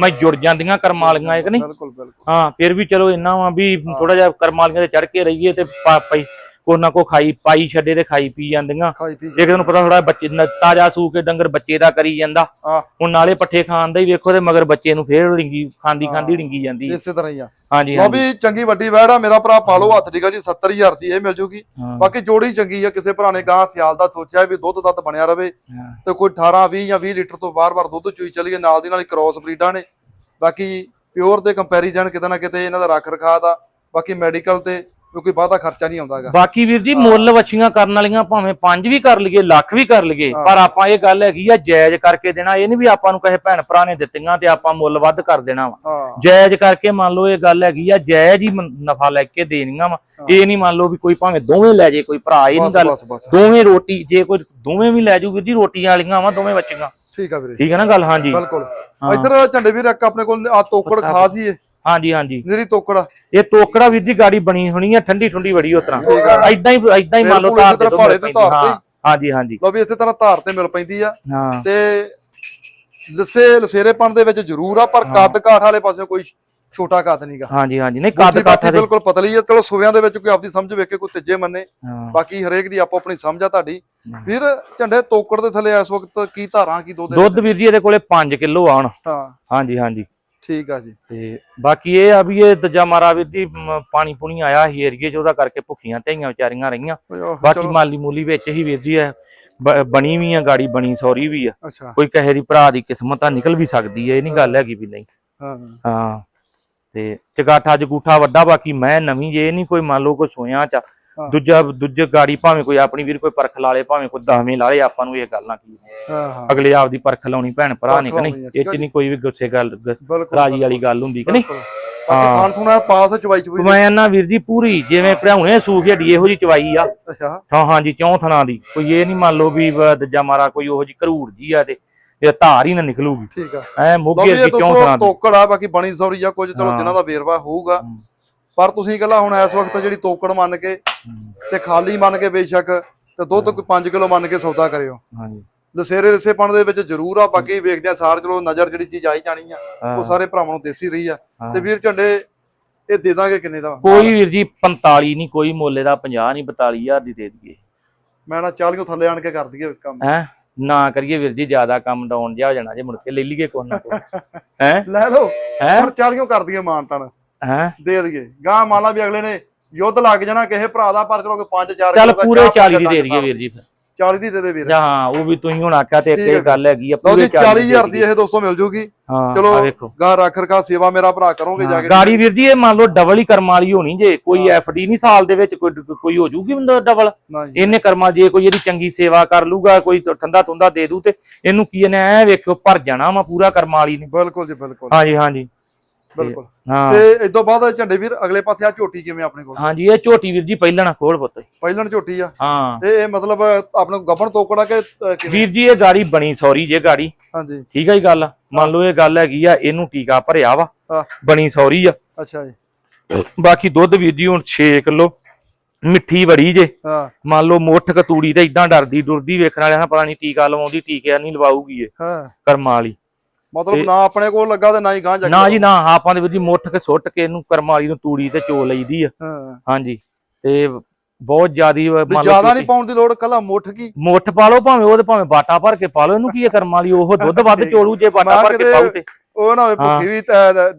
ਮੈਂ ਜੁੜ ਜਾਂਦੀਆਂ ਕਰਮਾਂ ਵਾਲੀਆਂ ਇੱਕ ਨਹੀਂ ਬਿਲਕੁਲ ਬਿਲਕੁਲ ਹਾਂ ਫਿਰ ਵੀ ਚਲੋ ਇੰਨਾ ਵਾ ਵੀ ਥੋੜਾ ਜਿਹਾ ਕਰਮਾਂ ਵਾਲੀਆਂ ਤੇ ਚੜ ਕੇ ਰਹੀਏ ਤੇ ਪਈ ਕੋ ਨਾ ਕੋ ਖਾਈ ਪਾਈ ਛੱਡੇ ਤੇ ਖਾਈ ਪੀ ਜਾਂਦੀਆਂ। ਖਾਈ ਪੀ ਜੇ ਤੁਹਾਨੂੰ ਪਤਾ ਥੋੜਾ ਬੱਚੇ ਨ- ਤਾਜ਼ਾ ਸੂ ਕੇ ਡੰਗਰ ਬੱਚੇ ਦਾ ਕਰੀ ਜਾਂਦਾ। ਆ ਹੁਣ ਨਾਲੇ ਪੱਠੇ ਖਾਣ ਦਾ ਹੀ ਵੇਖੋ ਤੇ ਮਗਰ ਬੱਚੇ ਨੂੰ ਫੇਰ ਡਿੰਗੀ ਖਾਂਦੀ ਖਾਂਦੀ ਡਿੰਗੀ ਜਾਂਦੀ। ਇਸੇ ਤਰ੍ਹਾਂ ਹੀ ਆ। ਹਾਂਜੀ ਹਾਂਜੀ। ਵੀ ਚੰਗੀ ਵੱਡੀ ਵੈੜ ਆ ਮੇਰਾ ਭਰਾ ਪਾ ਲਓ ਹੱਥ ਠੀਕ ਆ ਜੀ? 70000 ਦੀ ਇਹ ਮਿਲ ਜੂਗੀ। ਹਾਂ, ਬਾਕੀ ਜੋੜੀ ਚੰਗੀ ਆ ਕਿਸੇ ਭਰਾ ਨੇ ਗਾਂ ਸਿਆਲ ਦਾ ਸੋਚਿਆ ਵੀ ਦੁੱਧ ਦੱਧ ਬਣਿਆ ਰਵੇ। ਹਾਂ। ਤੇ ਕੋਈ 18 20 ਜਾਂ 20 ਲੀਟਰ ਤੋਂ ਬਾਰ-ਬਾਰ ਦੁੱਧ ਚੋਈ ਚੱਲੀਏ ਨਾਲ ਦੀ ਨਾਲ ਹੀ ਕ੍ਰਾਸ ਬਰੀਡਾਂ ਨੇ। ਬਾਕੀ ਪਿਓਰ ਦੇ ਕੰਪੈਰੀਜ਼ਨ ਕਿਤੇ ਨਾ ਕਿਤੇ ਇਹਨਾਂ ਦਾ ਰੱਖ ਰਖਾ ਦਾ। ਬਾਕੀ ਮੈਡੀਕਲ ਤੇ ਕੋਈ ਬਹੁਤਾ ਖਰਚਾ ਨਹੀਂ ਆਉਂਦਾਗਾ ਬਾਕੀ ਵੀਰ ਜੀ ਮੁੱਲ ਵੱਛੀਆਂ ਕਰਨ ਵਾਲੀਆਂ ਭਾਵੇਂ 5 ਵੀ ਕਰ ਲਈਏ ਲੱਖ ਵੀ ਕਰ ਲਈਏ। ਪਰ ਆਪਾਂ ਇਹ ਗੱਲ ਹੈਗੀ ਆ ਜਾਇਜ਼ ਕਰਕੇ ਦੇਣਾ। ਇਹ ਨਹੀਂ ਵੀ ਆਪਾਂ ਨੂੰ ਕਹੇ ਭੈਣ ਭਰਾ ਨੇ ਦਿੱਤੀਆਂ ਤੇ ਆਪਾਂ ਮੁੱਲ ਵੱਧ ਕਰ ਦੇਣਾ ਵਾ। ਜਾਇਜ਼ ਕਰਕੇ ਮੰਨ ਲਓ ਇਹ ਗੱਲ ਹੈਗੀ ਆ ਜਾਇਜ਼ ਹੀ ਨਫਾ ਲੈ ਕੇ ਦੇਣੀਆਂ ਵਾ। ਇਹ ਨਹੀਂ ਮੰਨ ਲਓ ਵੀ ਕੋਈ ਭਾਵੇਂ ਦੋਵੇਂ ਲੈ ਜੇ ਕੋਈ ਭਰਾ ਇਹ ਨਹੀਂ ਗੱਲ। ਦੋਵੇਂ ਰੋਟੀ ਜੇ ਕੋਈ ਦੋਵੇਂ ਵੀ ਲੈ ਜੂ ਵੀਰ ਜੀ ਰੋਟੀਆਂ ਵਾਲੀਆਂ ਵਾ ਦੋਵੇਂ ਬੱਚੀਆਂ ਠੀਕ ਆ ਵੀਰੇ। ਠੀਕ ਹੈ ਨਾ ਗੱਲ? ਹਾਂਜੀ। ਬਿਲਕੁਲ। ਇੱਧਰ ਝੰਡੇ ਵੀਰ ਇੱਕ ਆਪਣੇ ਕੋਲ ਆ ਤੋਕੜ ਖਾਸ ਹੀ ਏ ਹਾਂਜੀ ਹਾਂਜੀ। ਜਿਹੜੀ ਤੋਕੜ ਇਹ ਤੋਕੜਾ ਵੀਰ ਜੀ ਗਾੜੀ ਬਣੀ ਹੋਣੀ ਆ ਠੰਡੀ ਠੰਡੀ ਬੜੀ ਉਸ ਤਰ੍ਹਾਂ। ਐਦਾਂ ਹੀ ਐਦਾਂ ਹੀ ਮੰਨ ਲਓ ਮਿਲ ਤੇ। ਧਾਰ ਤੇ। ਹਾਂ, ਹਾਂਜੀ ਹਾਂਜੀ। ਲਓ ਵੀ ਇਸੇ ਤਰ੍ਹਾਂ ਧਾਰ ਤੇ ਮਿਲ ਪੈਂਦੀ ਆ। ਹਾਂ। ਤੇ ਲਸੇ ਲਸੇਰੇਪਣ ਦੇ ਵਿੱਚ ਜ਼ਰੂਰ ਆ ਪਰ ਹਾਂ। ਕੱਦ ਕਾਠ ਵਾਲੇ ਪਾਸੇ ਕੋਈ ਛੋਟਾ ਕੱਦ ਨਹੀਂਗਾ ਹਾਂਜੀ ਹਾਂਜੀ। ਨਹੀਂ ਕੱਦ ਕਾਠਾ ਬਿਲਕੁਲ ਪਤਲੀ ਆ। ਚਲੋ ਸੁਵਿਆਂ ਦੇ ਵਿੱਚ ਕੋਈ ਆਪਦੀ ਸਮਝ ਵੇਖ ਕੇ ਕੋਈ ਤੀਜੇ ਮੰਨੇ। ਹਾਂ। ਬਾਕੀ ਹਰੇਕ ਦੀ ਆਪੋ ਆਪਣੀ ਸਮਝ ਆ ਤੁਹਾਡੀ। ਵੀਰ ਝੰਡੇ ਤੋਕੜ ਦੇ ਥੱਲੇ ਇਸ ਵਕਤ ਕੀ ਧਾਰਾਂ ਕੀ ਦੁੱਧ ਦੁੱਧ ਵੀਰ ਜੀ ਇਹਦੇ ਕੋਲੇ 5 ਕਿਲੋ ਆਉਣ ਹਾਂ। ਹਾਂਜੀ ਹਾਂਜੀ। ਠੀਕ ਆ ਜੀ। ਤੇ ਬਾਕੀ ਇਹ ਆ ਵੀ ਇਹ ਦੂਜਾ ਮਾਰਾ ਵੀਰ ਜੀ ਪਾਣੀ ਪੁਣੀ ਆਇਆ ਸੀ ਏਰੀਏ 'ਚ ਉਹਦਾ ਕਰਕੇ ਭੁੱਖੀਆਂ ਧਈਆਂ ਵਿਚਾਰੀਆਂ ਰਹੀਆਂ। ਬਾਕੀ ਮਾਲੀ ਮੂਲੀ ਵਿੱਚ ਹੀ ਵੀਰ ਜੀ ਹੈ ਬਣੀ ਵੀ ਆ ਗਾੜੀ ਬਣੀ ਸੌਰੀ ਵੀ ਆ। ਕੋਈ ਕਹੇ ਦੀ ਭਰਾ ਦੀ ਕਿਸਮਤ ਆ ਨਿਕਲ ਵੀ ਸਕਦੀ ਹੈ ਇਹ ਨਹੀਂ ਗੱਲ ਹੈਗੀ ਵੀ ਨਹੀਂ। ਹਾਂ। ਹਾਂ। ਤੇ ਚਗਾਠਾ ਜਗੂਠਾ ਵੱਡਾ ਬਾਕੀ ਮੈਂ ਨਵੀਂ ਜੇ ਨਹੀਂ ਕੋਈ ਮੰਨ ਲਓ ਕੋਈ ਸੋਇਆਂ ਚ। ਦੂਜਾ ਦੂਜੇ ਗਾੜੀ ਭਾਵੇਂ ਕੋਈ ਆਪਣੀ ਵੀਰ ਕੋਈ ਪਰਖ ਲਾ ਲੇ ਭਾਵੇਂ ਕੋਈ ਦਸਵੇਂ ਲਾ ਲੇ ਆਪਾਂ ਨੂੰ ਇਹ ਗੱਲ ਨਾ ਕੀ ਅਗਲੇ ਆਪ ਦੀ ਪਰਖ ਲਾਉਣੀ ਭੈਣ ਭਰਾ ਨੇ ਕਿ ਨਹੀਂ? ਇਹ ਚ ਨਹੀਂ ਕੋਈ ਵੀ ਗੁੱਸੇ ਗੱਲ ਰਾਜੀ ਵਾਲੀ ਗੱਲ ਹੁੰਦੀ ਕਿ ਨਹੀਂ? ਹਾਂ। ਥੁਣਾ ਪਾਸ ਚਵਾਈ ਚਵਾਈ ਮੈਂ ਨਾ ਵੀਰ ਜੀ ਪੂਰੀ ਜਿਵੇਂ ਭੜਾਉਣੇ ਸੂਖ ਢੀ ਇਹੋ ਜੀ ਚਵਾਈ ਆ। ਅੱਛਾ। ਹਾਂ ਹਾਂਜੀ ਚੌਂ ਥਣਾ ਦੀ। ਕੋਈ ਇਹ ਨਹੀਂ ਮੰਨ ਲਓ ਵੀ ਦੂਜਾ ਮਾਰਾ ਕੋਈ ਉਹੋ ਜੀ ਘਰੂੜ ਜੀ ਆ ਤੇ ਇਹ ਧਾਰ ਹੀ ਨਾ ਨਿਕਲੂਗੀ। ਠੀਕ ਆ। ਐ ਮੋਗੇ ਦੀ ਚੌਂ ਥਣਾ ਦੀ। ਤੋਕੜ ਆ ਬਾਕੀ ਬਣੀ ਸੌਰੀ ਆ ਕੁਝ ਚਲੋ। ਜਿਨ੍ਹਾਂ ਦਾ ਵੇਰਵਾ ਹੋਊਗਾ। ਪਰ ਤੁਸੀਂ ਗੱਲਾਂ ਹੁਣ ਇਸ ਵਕਤ ਜਿਹੜੀ ਤੋਕੜ ਮੰਨ ਕੇ ਤੇ ਖਾਲੀ ਮੰਨ ਕੇ ਬੇਸ਼ੱਕ ਤੇ ਦੁੱਧ ਕੋਈ 5 ਕਿਲੋ ਮੰਨ ਕੇ ਸੌਦਾ ਕਰਿਓ। ਹਾਂਜੀ। ਦਸੇਰੇ ਰਸੇਪਣ ਦੇ ਵਿੱਚ ਜ਼ਰੂਰ ਆ ਬਾਕੀ ਵੇਖਦੇ ਆ ਸਾਰ ਚਲੋ ਨਜ਼ਰ ਜਿਹੜੀ ਚੀਜ਼ ਆਈ ਜਾਣੀ ਆ ਉਹ ਸਾਰੇ ਭਰਾਵਾਂ ਨੂੰ ਦੇਸੀ ਰਹੀ ਆ। ਤੇ ਵੀਰ ਝੰਡੇ ਇਹ ਦੇ ਦਾਂਗੇ ਕਿੰਨੇ ਦਾ? ਕੋਈ ਵੀਰ ਜੀ 45 ਨਹੀਂ ਕੋਈ ਮੁੱਲੇ ਦਾ 50 ਨਹੀਂ 42000 ਦੀ ਦੇ ਦਈਏ। ਮੈਂ ਨਾ 40 ਥੱਲੇ ਆਣ ਕੇ ਕਰ ਦਈਏ ਕੰਮ। ਹੈ? ਨਾ ਕਰੀਏ ਵੀਰ ਜੀ ਜ਼ਿਆਦਾ ਕੰਮ ਡਾਉਣ ਜਿਹਾ ਹੋ ਜਾਣਾ ਜੇ ਮੁੜ ਕੇ ਲੈ ਲਈਏ ਕੋਈ ਨਾ ਕੋਈ। ਹੈ? ਲੈ ਲਓ। ਹੈ? ਪਰ 40 ਕਰ ਦਈਏ ਮਾਨਤਨ। ਹੈ? ਦੇ ਦਈਏ। ਗਾਂ ਮੰਨ ਲਾ ਵੀ ਅਗਲੇ ਨੇ ਯੁੱਧ ਲੱਗ ਜਾਣਾ ਕਿਸੇ ਭਰਾ ਦਾ ਪਰ ਚਲੋ ਕੋਈ 5 4 ਚੱਲ ਪੂਰੇ 40 ਦੀ ਦੇ ਦਈਏ ਵੀਰ ਜੀ ਫਿਰ। 40 ਦੀ ਦੇ ਦੇ ਵੀਰ। ਹਾਂ ਉਹ ਵੀ ਤੁਸੀਂ ਹੁਣ ਆਖਿਆ ਤੇ ਇੱਕ ਗੱਲ ਹੈਗੀ ਆ ਪੂਰੇ ਜੀ 40000 ਦੀ ਇਹ ਦੋਸਤੋ ਮਿਲ ਜੂਗੀ। ਹਾਂ ਚਲੋ ਵੇਖੋ। ਗਾਂ ਰੱਖ ਰਖਾ ਸੇਵਾ ਮੇਰਾ ਭਰਾ ਕਰੋਗੇ ਜਾ ਕੇ। ਗਾੜੀ ਵੀਰ ਜੀ ਇਹ ਮੰਨ ਲਓ ਡਬਲ ਹੀ ਕਰਮ ਵਾਲੀ ਹੋਣੀ ਜੇ ਕੋਈ ਐਫਡੀ ਨਹੀਂ ਸਾਲ ਦੇ ਵਿੱਚ ਕੋਈ ਕੋਈ ਹੋ ਜੂਗੀ ਬੰਦਾ ਡਬਲ ਇਹਨੇ ਕਰਮਾ ਜੇ ਕੋਈ ਇਹਦੀ ਚੰਗੀ ਸੇਵਾ ਕਰ ਲੂਗਾ ਕੋਈ ਠੰਡਾ ਤੁੰਦਾ ਦੇ ਦੂ ਤੇ ਇਹਨੂੰ ਕੀ ਇਹਨੇ ਐ ਵੇਖਿਓ ਭਰ ਜਾਣਾ ਵਾ ਪੂਰਾ ਕਰਮਾ ਵਾਲੀ ਨੇ। ਬਿਲਕੁਲ ਜੀ ਬਿਲਕੁਲ। ਹਾਂਜੀ ਹਾਂਜੀ। ਬਿਲਕੁਲ। ਹਾਂ। ਤੇ ਇਸ ਤੋਂ ਬਾਅਦ ਝੰਡੇ ਵੀਰ ਅਗਲੇ ਪਾਸੇ ਆ ਝੋਟੀ ਕਿਵੇਂ ਆਪਣੇ ਕੋਲ? ਹਾਂਜੀ ਇਹ ਝੋਟੀ ਵੀਰ ਜੀ ਪਹਿਲਾਂ ਨਾ ਖੋਲ ਪੁੱਤ। ਪਹਿਲਣ ਝੋਟੀ ਆ। ਹਾਂ। ਤੇ ਇਹ ਮਤਲਬ ਆਪਣੇ ਗੱਬਣ ਤੋਕੜਾ ਕਿ ਅ, ਕਿਵੇਂ? ਵੀਰ ਜੀ ਇਹ ਗਾੜੀ ਬਣੀ ਸੌਰੀ ਜੇ ਗਾੜੀ। ਹਾਂਜੀ। ਠੀਕ ਹੈ ਜੀ ਗੱਲ? ਮੰਨ ਲਓ ਇਹ ਗੱਲ ਹੈਗੀ ਆ ਇਹਨੂੰ ਟੀਕਾ ਭਰਿਆ ਵਾ। ਹਾਂ। ਬਣੀ ਸੌਰੀ ਆ। ਅੱਛਾ ਜੀ। ਬਾਕੀ ਦੁੱਧ ਵੀਰ ਜੀ ਹੁਣ 6 ਕਿਲੋ। ਮਿੱਠੀ ਬੜੀ ਜੇ। ਹਾਂ। ਮੰਨ ਲਓ ਮੁੱਠ ਕਤੂੜੀ ਤੇ ਇਦਾਂ ਡਰਦੀ ਡੁਰਦੀ ਵੇਖਣ ਵਾਲਿਆਂ ਨਾਲ ਪਤਾ ਨਹੀਂ ਟੀਕਾ ਲਵਾਉਂਦੀ ਟੀਕਿਆ ਨਹੀਂ ਲਵਾਊਗੀ ਇਹ। ਹਾਂ। ਕਰਮਾਂ ਵਾਲੀ। ਮਤਲਬ ਨਾ ਆਪਣੇ ਕੋਲ ਲੱਗਾ ਤੇ ਨਾ ਹੀ ਗਾਂ ਜਾ ਨਾ ਜੀ ਨਾ ਆਪਾਂ ਦੇ ਵੀਰ ਜੀ ਮੁੱਠ ਕੇ ਸੁੱਟ ਕੇ ਇਹਨੂੰ ਕਰਮਾਂ ਵਾਲੀ ਨੂੰ ਤੂੜੀ ਤੇ ਚੋ ਲਈਦੀ ਆ। ਹਾਂਜੀ ਤੇ ਬਹੁਤ ਜ਼ਿਆਦੀ ਮੰਨ ਜ਼ਿਆਦਾ ਨਹੀਂ ਪਾਉਣ ਦੀ ਲੋੜ ਕੱਲਾ ਮੁੱਠ ਕੀ? ਮੁੱਠ ਪਾ ਲਓ ਭਾਵੇਂ ਉਹਦੇ ਭਾਵੇਂ ਬਾਟਾ ਭਰ ਕੇ ਪਾ ਲਓ ਇਹਨੂੰ ਕੀ ਹੈ ਕਰਮਾਂ ਵਾਲੀ? ਉਹ ਦੁੱਧ ਵੱਧ ਚੋਲੂ ਜੇ ਬਾਟਾ ਭਰ ਕੇ ਪਾਉ ਤੇ। ਉਹ ਨਾ ਹੋਵੇ ਹਾਂ। ਭੁੱਖੀ ਵੀ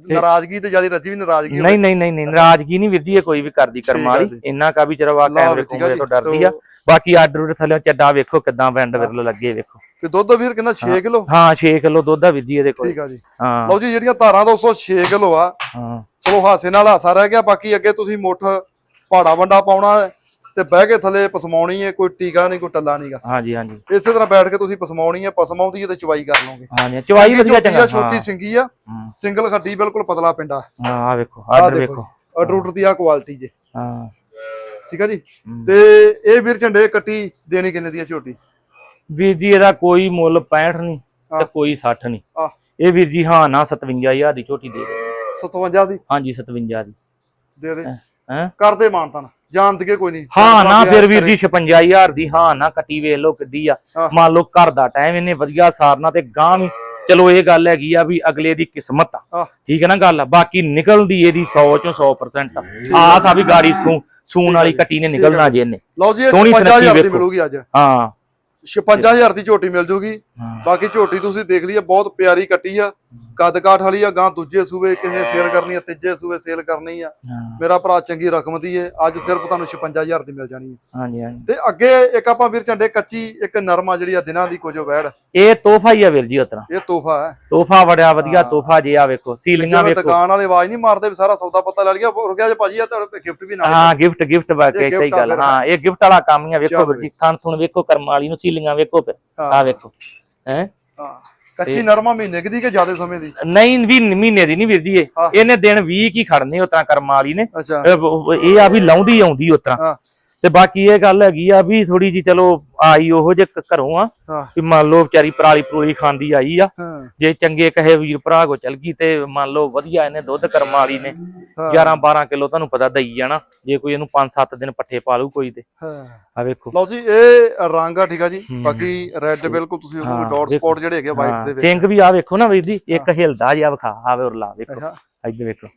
ਨਾਰਾਜ਼ਗੀ ਤੇ ਜ਼ਿਆਦਾ ਰੱਜੀ ਵੀ ਨਾਰਾਜ਼ਗੀ ਨਹੀਂ ਨਹੀਂ ਨਹੀਂ ਨਹੀਂ ਨਾਰਾਜ਼ਗੀ ਨਹੀਂ ਵਿਰਦੀ ਇਹ ਕੋਈ ਵੀ ਕਰਦੀ ਕਰਮਾਂ ਠੀਕ ਆ ਵਾਲੀ। ਜੀ। ਇੰਨਾ ਕਾ ਵੀ ਚਰਵਾ ਲਓ ਕੈਮਰੇ ਜੀ। ਤੋਂ ਡਰਦੀ ਆ। ਬਾਕੀ ਆਰਡਰ ਦੇ ਥੱਲੇ ਚੱਡਾ ਵੇਖੋ ਕਿਦਾਂ ਵੈਂਡ ਵਿਰਲ ਲੱਗੇ ਵੇਖੋ। ਤੇ ਦੁੱਧ ਵੀਰ ਕਿੰਨਾ? 6 ਕਿਲੋ? ਹਾਂ 6 ਕਿਲੋ ਦੁੱਧ ਆ ਵਿਰਦੀ ਇਹਦੇ ਕੋਲ। ਠੀਕ ਆ ਜੀ। ਹਾਂ। ਲਓ ਜੀ ਜਿਹੜੀਆਂ ਧਾਰਾਂ 206 ਕਿਲੋ ਆ। ਹਾਂ। ਚਲੋ ਹਾਸੇ ਨਾਲ ਹਾਸਾ ਰਹਿ ਗਿਆ। ਬਾਕੀ ਅੱਗੇ ਤੁਸੀਂ ਮੁੱਠ ਪਹਾੜਾ ਵੰਡਾ ਪਾਉਣਾ। ਹੈ ਤੇ ਬਹਿ ਕੇ ਥੱਲੇ ਪਸਮਾਉਣੀ ਹੈ ਕੋਈ ਟੀਕਾ ਨਹੀਂ ਕੋਈ ਟੱਲਾ ਨਹੀਂਗਾ ਹਾਂਜੀ ਹਾਂਜੀ। ਇਸੇ ਤਰ੍ਹਾਂ ਬੈਠ ਕੇ ਤੁਸੀਂ ਪਸਮਾਉਣੀ ਹੈ ਪਸਮ ਆਉਂਦੀ ਹੈ ਤੇ ਚਵਾਈ ਕਰ ਲਓਗੇ। ਹਾਂਜੀ ਚਵਾਈ ਵਧੀਆ ਚੰਗਾ। ਛੋਟੀ ਸਿੰਗੀ ਆ। ਸਿੰਗਲ ਖੱਡੀ ਬਿਲਕੁਲ ਪਤਲਾ ਪਿੰਡਾ। ਹਾਂ ਆ ਵੇਖੋ ਆਰਡਰ ਦੇਖੋ ਵੇਖੋ। ਅਡਰੂਟਰ ਦੀ ਆ ਕੁਆਲਿਟੀ ਜੇ। ਹਾਂ। ਠੀਕ ਆ ਜੀ। ਤੇ ਇਹ ਵੀਰ ਝੰਡੇ ਕੱਟੀ ਦੇਣੀ ਕਿੰਨੇ ਦੀ ਆ ਝੋਟੀ ਵੀਰ ਜੀ ਇਹਦਾ ਕੋਈ ਮੁੱਲ 65 ਨਹੀਂ। ਤੇ ਕੋਈ 60 ਨਹੀਂ। ਇਹ ਵੀਰ ਜੀ ਹਾਂ ਨਾ 57000 ਦੀ ਝੋਟੀ ਦੇ ਦਿਓ। 57 ਦੀ? ਹਾਂਜੀ 57 ਦੀ। ਦੇ ਦੇ। ਹੈ? ਕਰਦੇ ਮਾਨਤਨ ਜਾਣ ਦਗੇ ਕੋਈ ਨਹੀਂ। ਹਾਂ ਨਾ ਫਿਰ ਵੀਰ ਜੀ 56000 ਦੀ ਹਾਂ ਨਾ ਕੱਟੀ ਵੇਖ ਲਓ ਕਿੱਡੀ ਆ। ਮੰਨ ਲਓ ਘਰ ਦਾ ਟਾਈਮ ਇਹਨੇ ਵਧੀਆ ਸਾਰਨਾ ਤੇ ਗਾਂ ਵੀ। ਚਲੋ ਇਹ ਗੱਲ ਹੈਗੀ ਆ ਵੀ ਅਗਲੇ ਦੀ ਕਿਸਮਤ ਆ। ਠੀਕ ਹੈ ਨਾ ਗੱਲ? ਬਾਕੀ ਨਿਕਲਦੀ ਇਹਦੀ 100 ਚੋਂ 100% ਆ। ਆਸ ਆ ਵੀ ਗਾੜੀ ਸੂ ਸੂਣ ਵਾਲੀ ਕੱਟੀ ਨੇ ਨਿਕਲਣਾ ਜੇ ਇਹਨੇ। ਲਓ ਜੀ ਇਹ ਸੋਹਣੀ 55000 ਦੀ। ਮਿਲੂਗੀ ਅੱਜ। ਹਾਂ। 56000 ਦੀ ਝੋਟੀ ਮਿਲ ਜੂਗੀ। ਬਾਕੀ ਝੋਟੀ ਤੁਸੀਂ ਦੇਖ ਲਈ ਆ ਬਹੁਤ ਪਿਆਰੀ ਕੱਟੀ ਆ। ਕੱਦ ਕਾਠ ਵਾਲੀ ਆ ਗਾਂ ਦੂਜੇ ਸੂਬੇ ਕਿਸੇ ਨੇ ਸੇਲ ਕਰਨੀ ਆ ਤੀਜੇ ਸੂਬੇ ਸੇਲ ਕਰਨੀ ਆ। ਮੇਰਾ ਭਰਾ ਚੰਗੀ ਰਕਮ ਦੀ ਏ ਅੱਜ ਸਿਰਫ ਤੁਹਾਨੂੰ 56000 ਦੀ ਮਿਲ ਜਾਣੀ ਹੈ ਹਾਂਜੀ ਹਾਂਜੀ। ਤੇ ਅੱਗੇ ਇੱਕ ਆਪਾਂ ਵੀਰ ਝੰਡੇ ਕੱਚੀ ਇੱਕ ਨਰਮਾ ਜਿਹੜੀ ਆ ਦਿਨਾਂ ਦੀ ਕੁਝ ਵੈੜ। ਇਹ ਤੋਹਫਾ ਹੀ ਆ ਵੀਰ ਜੀ ਉਤਰਾ ਇਹ ਤੋਹਫਾ ਹੈ। ਤੋਹਫਾ ਬੜਿਆ ਵਧੀਆ। ਤੋਹਫਾ ਜੇ ਆ ਵੇਖੋ ਸੀਲਿੰਗਾਂ ਵੇਖੋ। ਦੁਕਾਨ ਵਾਲੇ ਆਵਾਜ਼ ਨਹੀਂ ਮਾਰਦੇ ਵੀ ਸਾਰਾ ਸੌਦਾ ਪਤਾ ਲੈ ਲਿਆ ਰੁਕਿਆ ਜੇ ਭਾਜੀ ਆ ਤੁਹਾਡੇ ਗਿਫਟ ਵੀ ਨਾਲ ਹਾਂ ਗਿਫਟ ਗਿਫਟ ਬਾਕੀ ਸਹੀ ਗੱਲ। ਹਾਂ ਇਹ ਗਿਫਟ ਵਾਲਾ ਕੰਮ ਹੀ ਆ ਵੇਖੋ ਵੀਰ ਜੀ ਥਣ ਥੁਣ ਵੇਖੋ ਕਰਮ ਵਾਲੀ ਨੂੰ ਸੀਲਿੰਗਾਂ ਵੇਖੋ ਫਿਰ। ਆ ਵੇਖੋ। ਹੈ? ਹਾਂ। ਕੱਚੀ ਨਰਮਾ ਮਹੀਨੇ ਦੀ ਕਿ ਜ਼ਿਆਦਾ ਸਮੇਂ ਦੀ? ਨਹੀਂ ਵੀ ਮਹੀਨੇ ਦੀ ਨਹੀਂ ਵੀਰ ਜੀ ਇਹ। ਇਹਨੇ ਦਿਨ 20 ਕੀ ਖੜਨੇ ਉਤਰਾ ਕਰਮ ਵਾਲੀ ਨੇ। ਇਹ ਆ ਵੀ ਲਾਉਂਦੀ ਆਉਂਦੀ ਉਤਰਾ। ਤੇ ਬਾਕੀ ਇਹ ਗੱਲ ਹੈਗੀ ਆ ਵੀ ਥੋੜੀ ਜੀ ਚਲੋ ਆਈ ਉਹੋ ਜੇ ਘਰੋਂ ਆ ਵੀ ਮੰਨ ਲਓ ਵਿਚਾਰੀ ਪਰਾਲੀ ਪਰੂਲੀ ਖਾਂਦੀ ਆਈ ਆ। ਜੇ ਚੰਗੇ ਕਹੇ ਵੀਰ ਭਰਾ ਕੋ ਚਲ ਗਈ ਤੇ ਮੰਨ ਲਓ ਵਧੀਆ ਇਹਨੇ ਦੁੱਧ ਕਰਮ ਵਾਲੀ ਨੇ। ਹਾਂ। 11 12 ਕਿਲੋ ਤੁਹਾਨੂੰ ਪਤਾ ਦਈ ਜਾਣਾ ਜੇ ਕੋਈ ਇਹਨੂੰ 5-7 ਦਿਨ ਪੱਠੇ ਪਾ ਲੂ ਕੋਈ ਤੇ। ਆ ਵੇਖੋ। ਲਓ ਜੀ ਇਹ ਰੰਗ ਆ ਠੀਕ ਆ ਜੀ। ਬਾਕੀ ਰੈੱਡ ਬਿਲਕੁਲ ਤੁਸੀਂ ਡਾਟ। ਸਪੌਟ ਜਿਹੜੇ ਹੈਗੇ ਵਾਈਟ ਦੇ ਵਿੱਚ। ਸਿੰਘ ਵੀ ਆ ਵੇਖੋ ਨਾ ਵੀਰ ਜੀ ਇੱਕ ਹਿਲਦਾ ਜਿਹਾ ਵਿਖਾ ਆਵੇ ਉਰਲਾ ਵੇਖੋ। ਇੱਧਰ ਵੇਖੋ।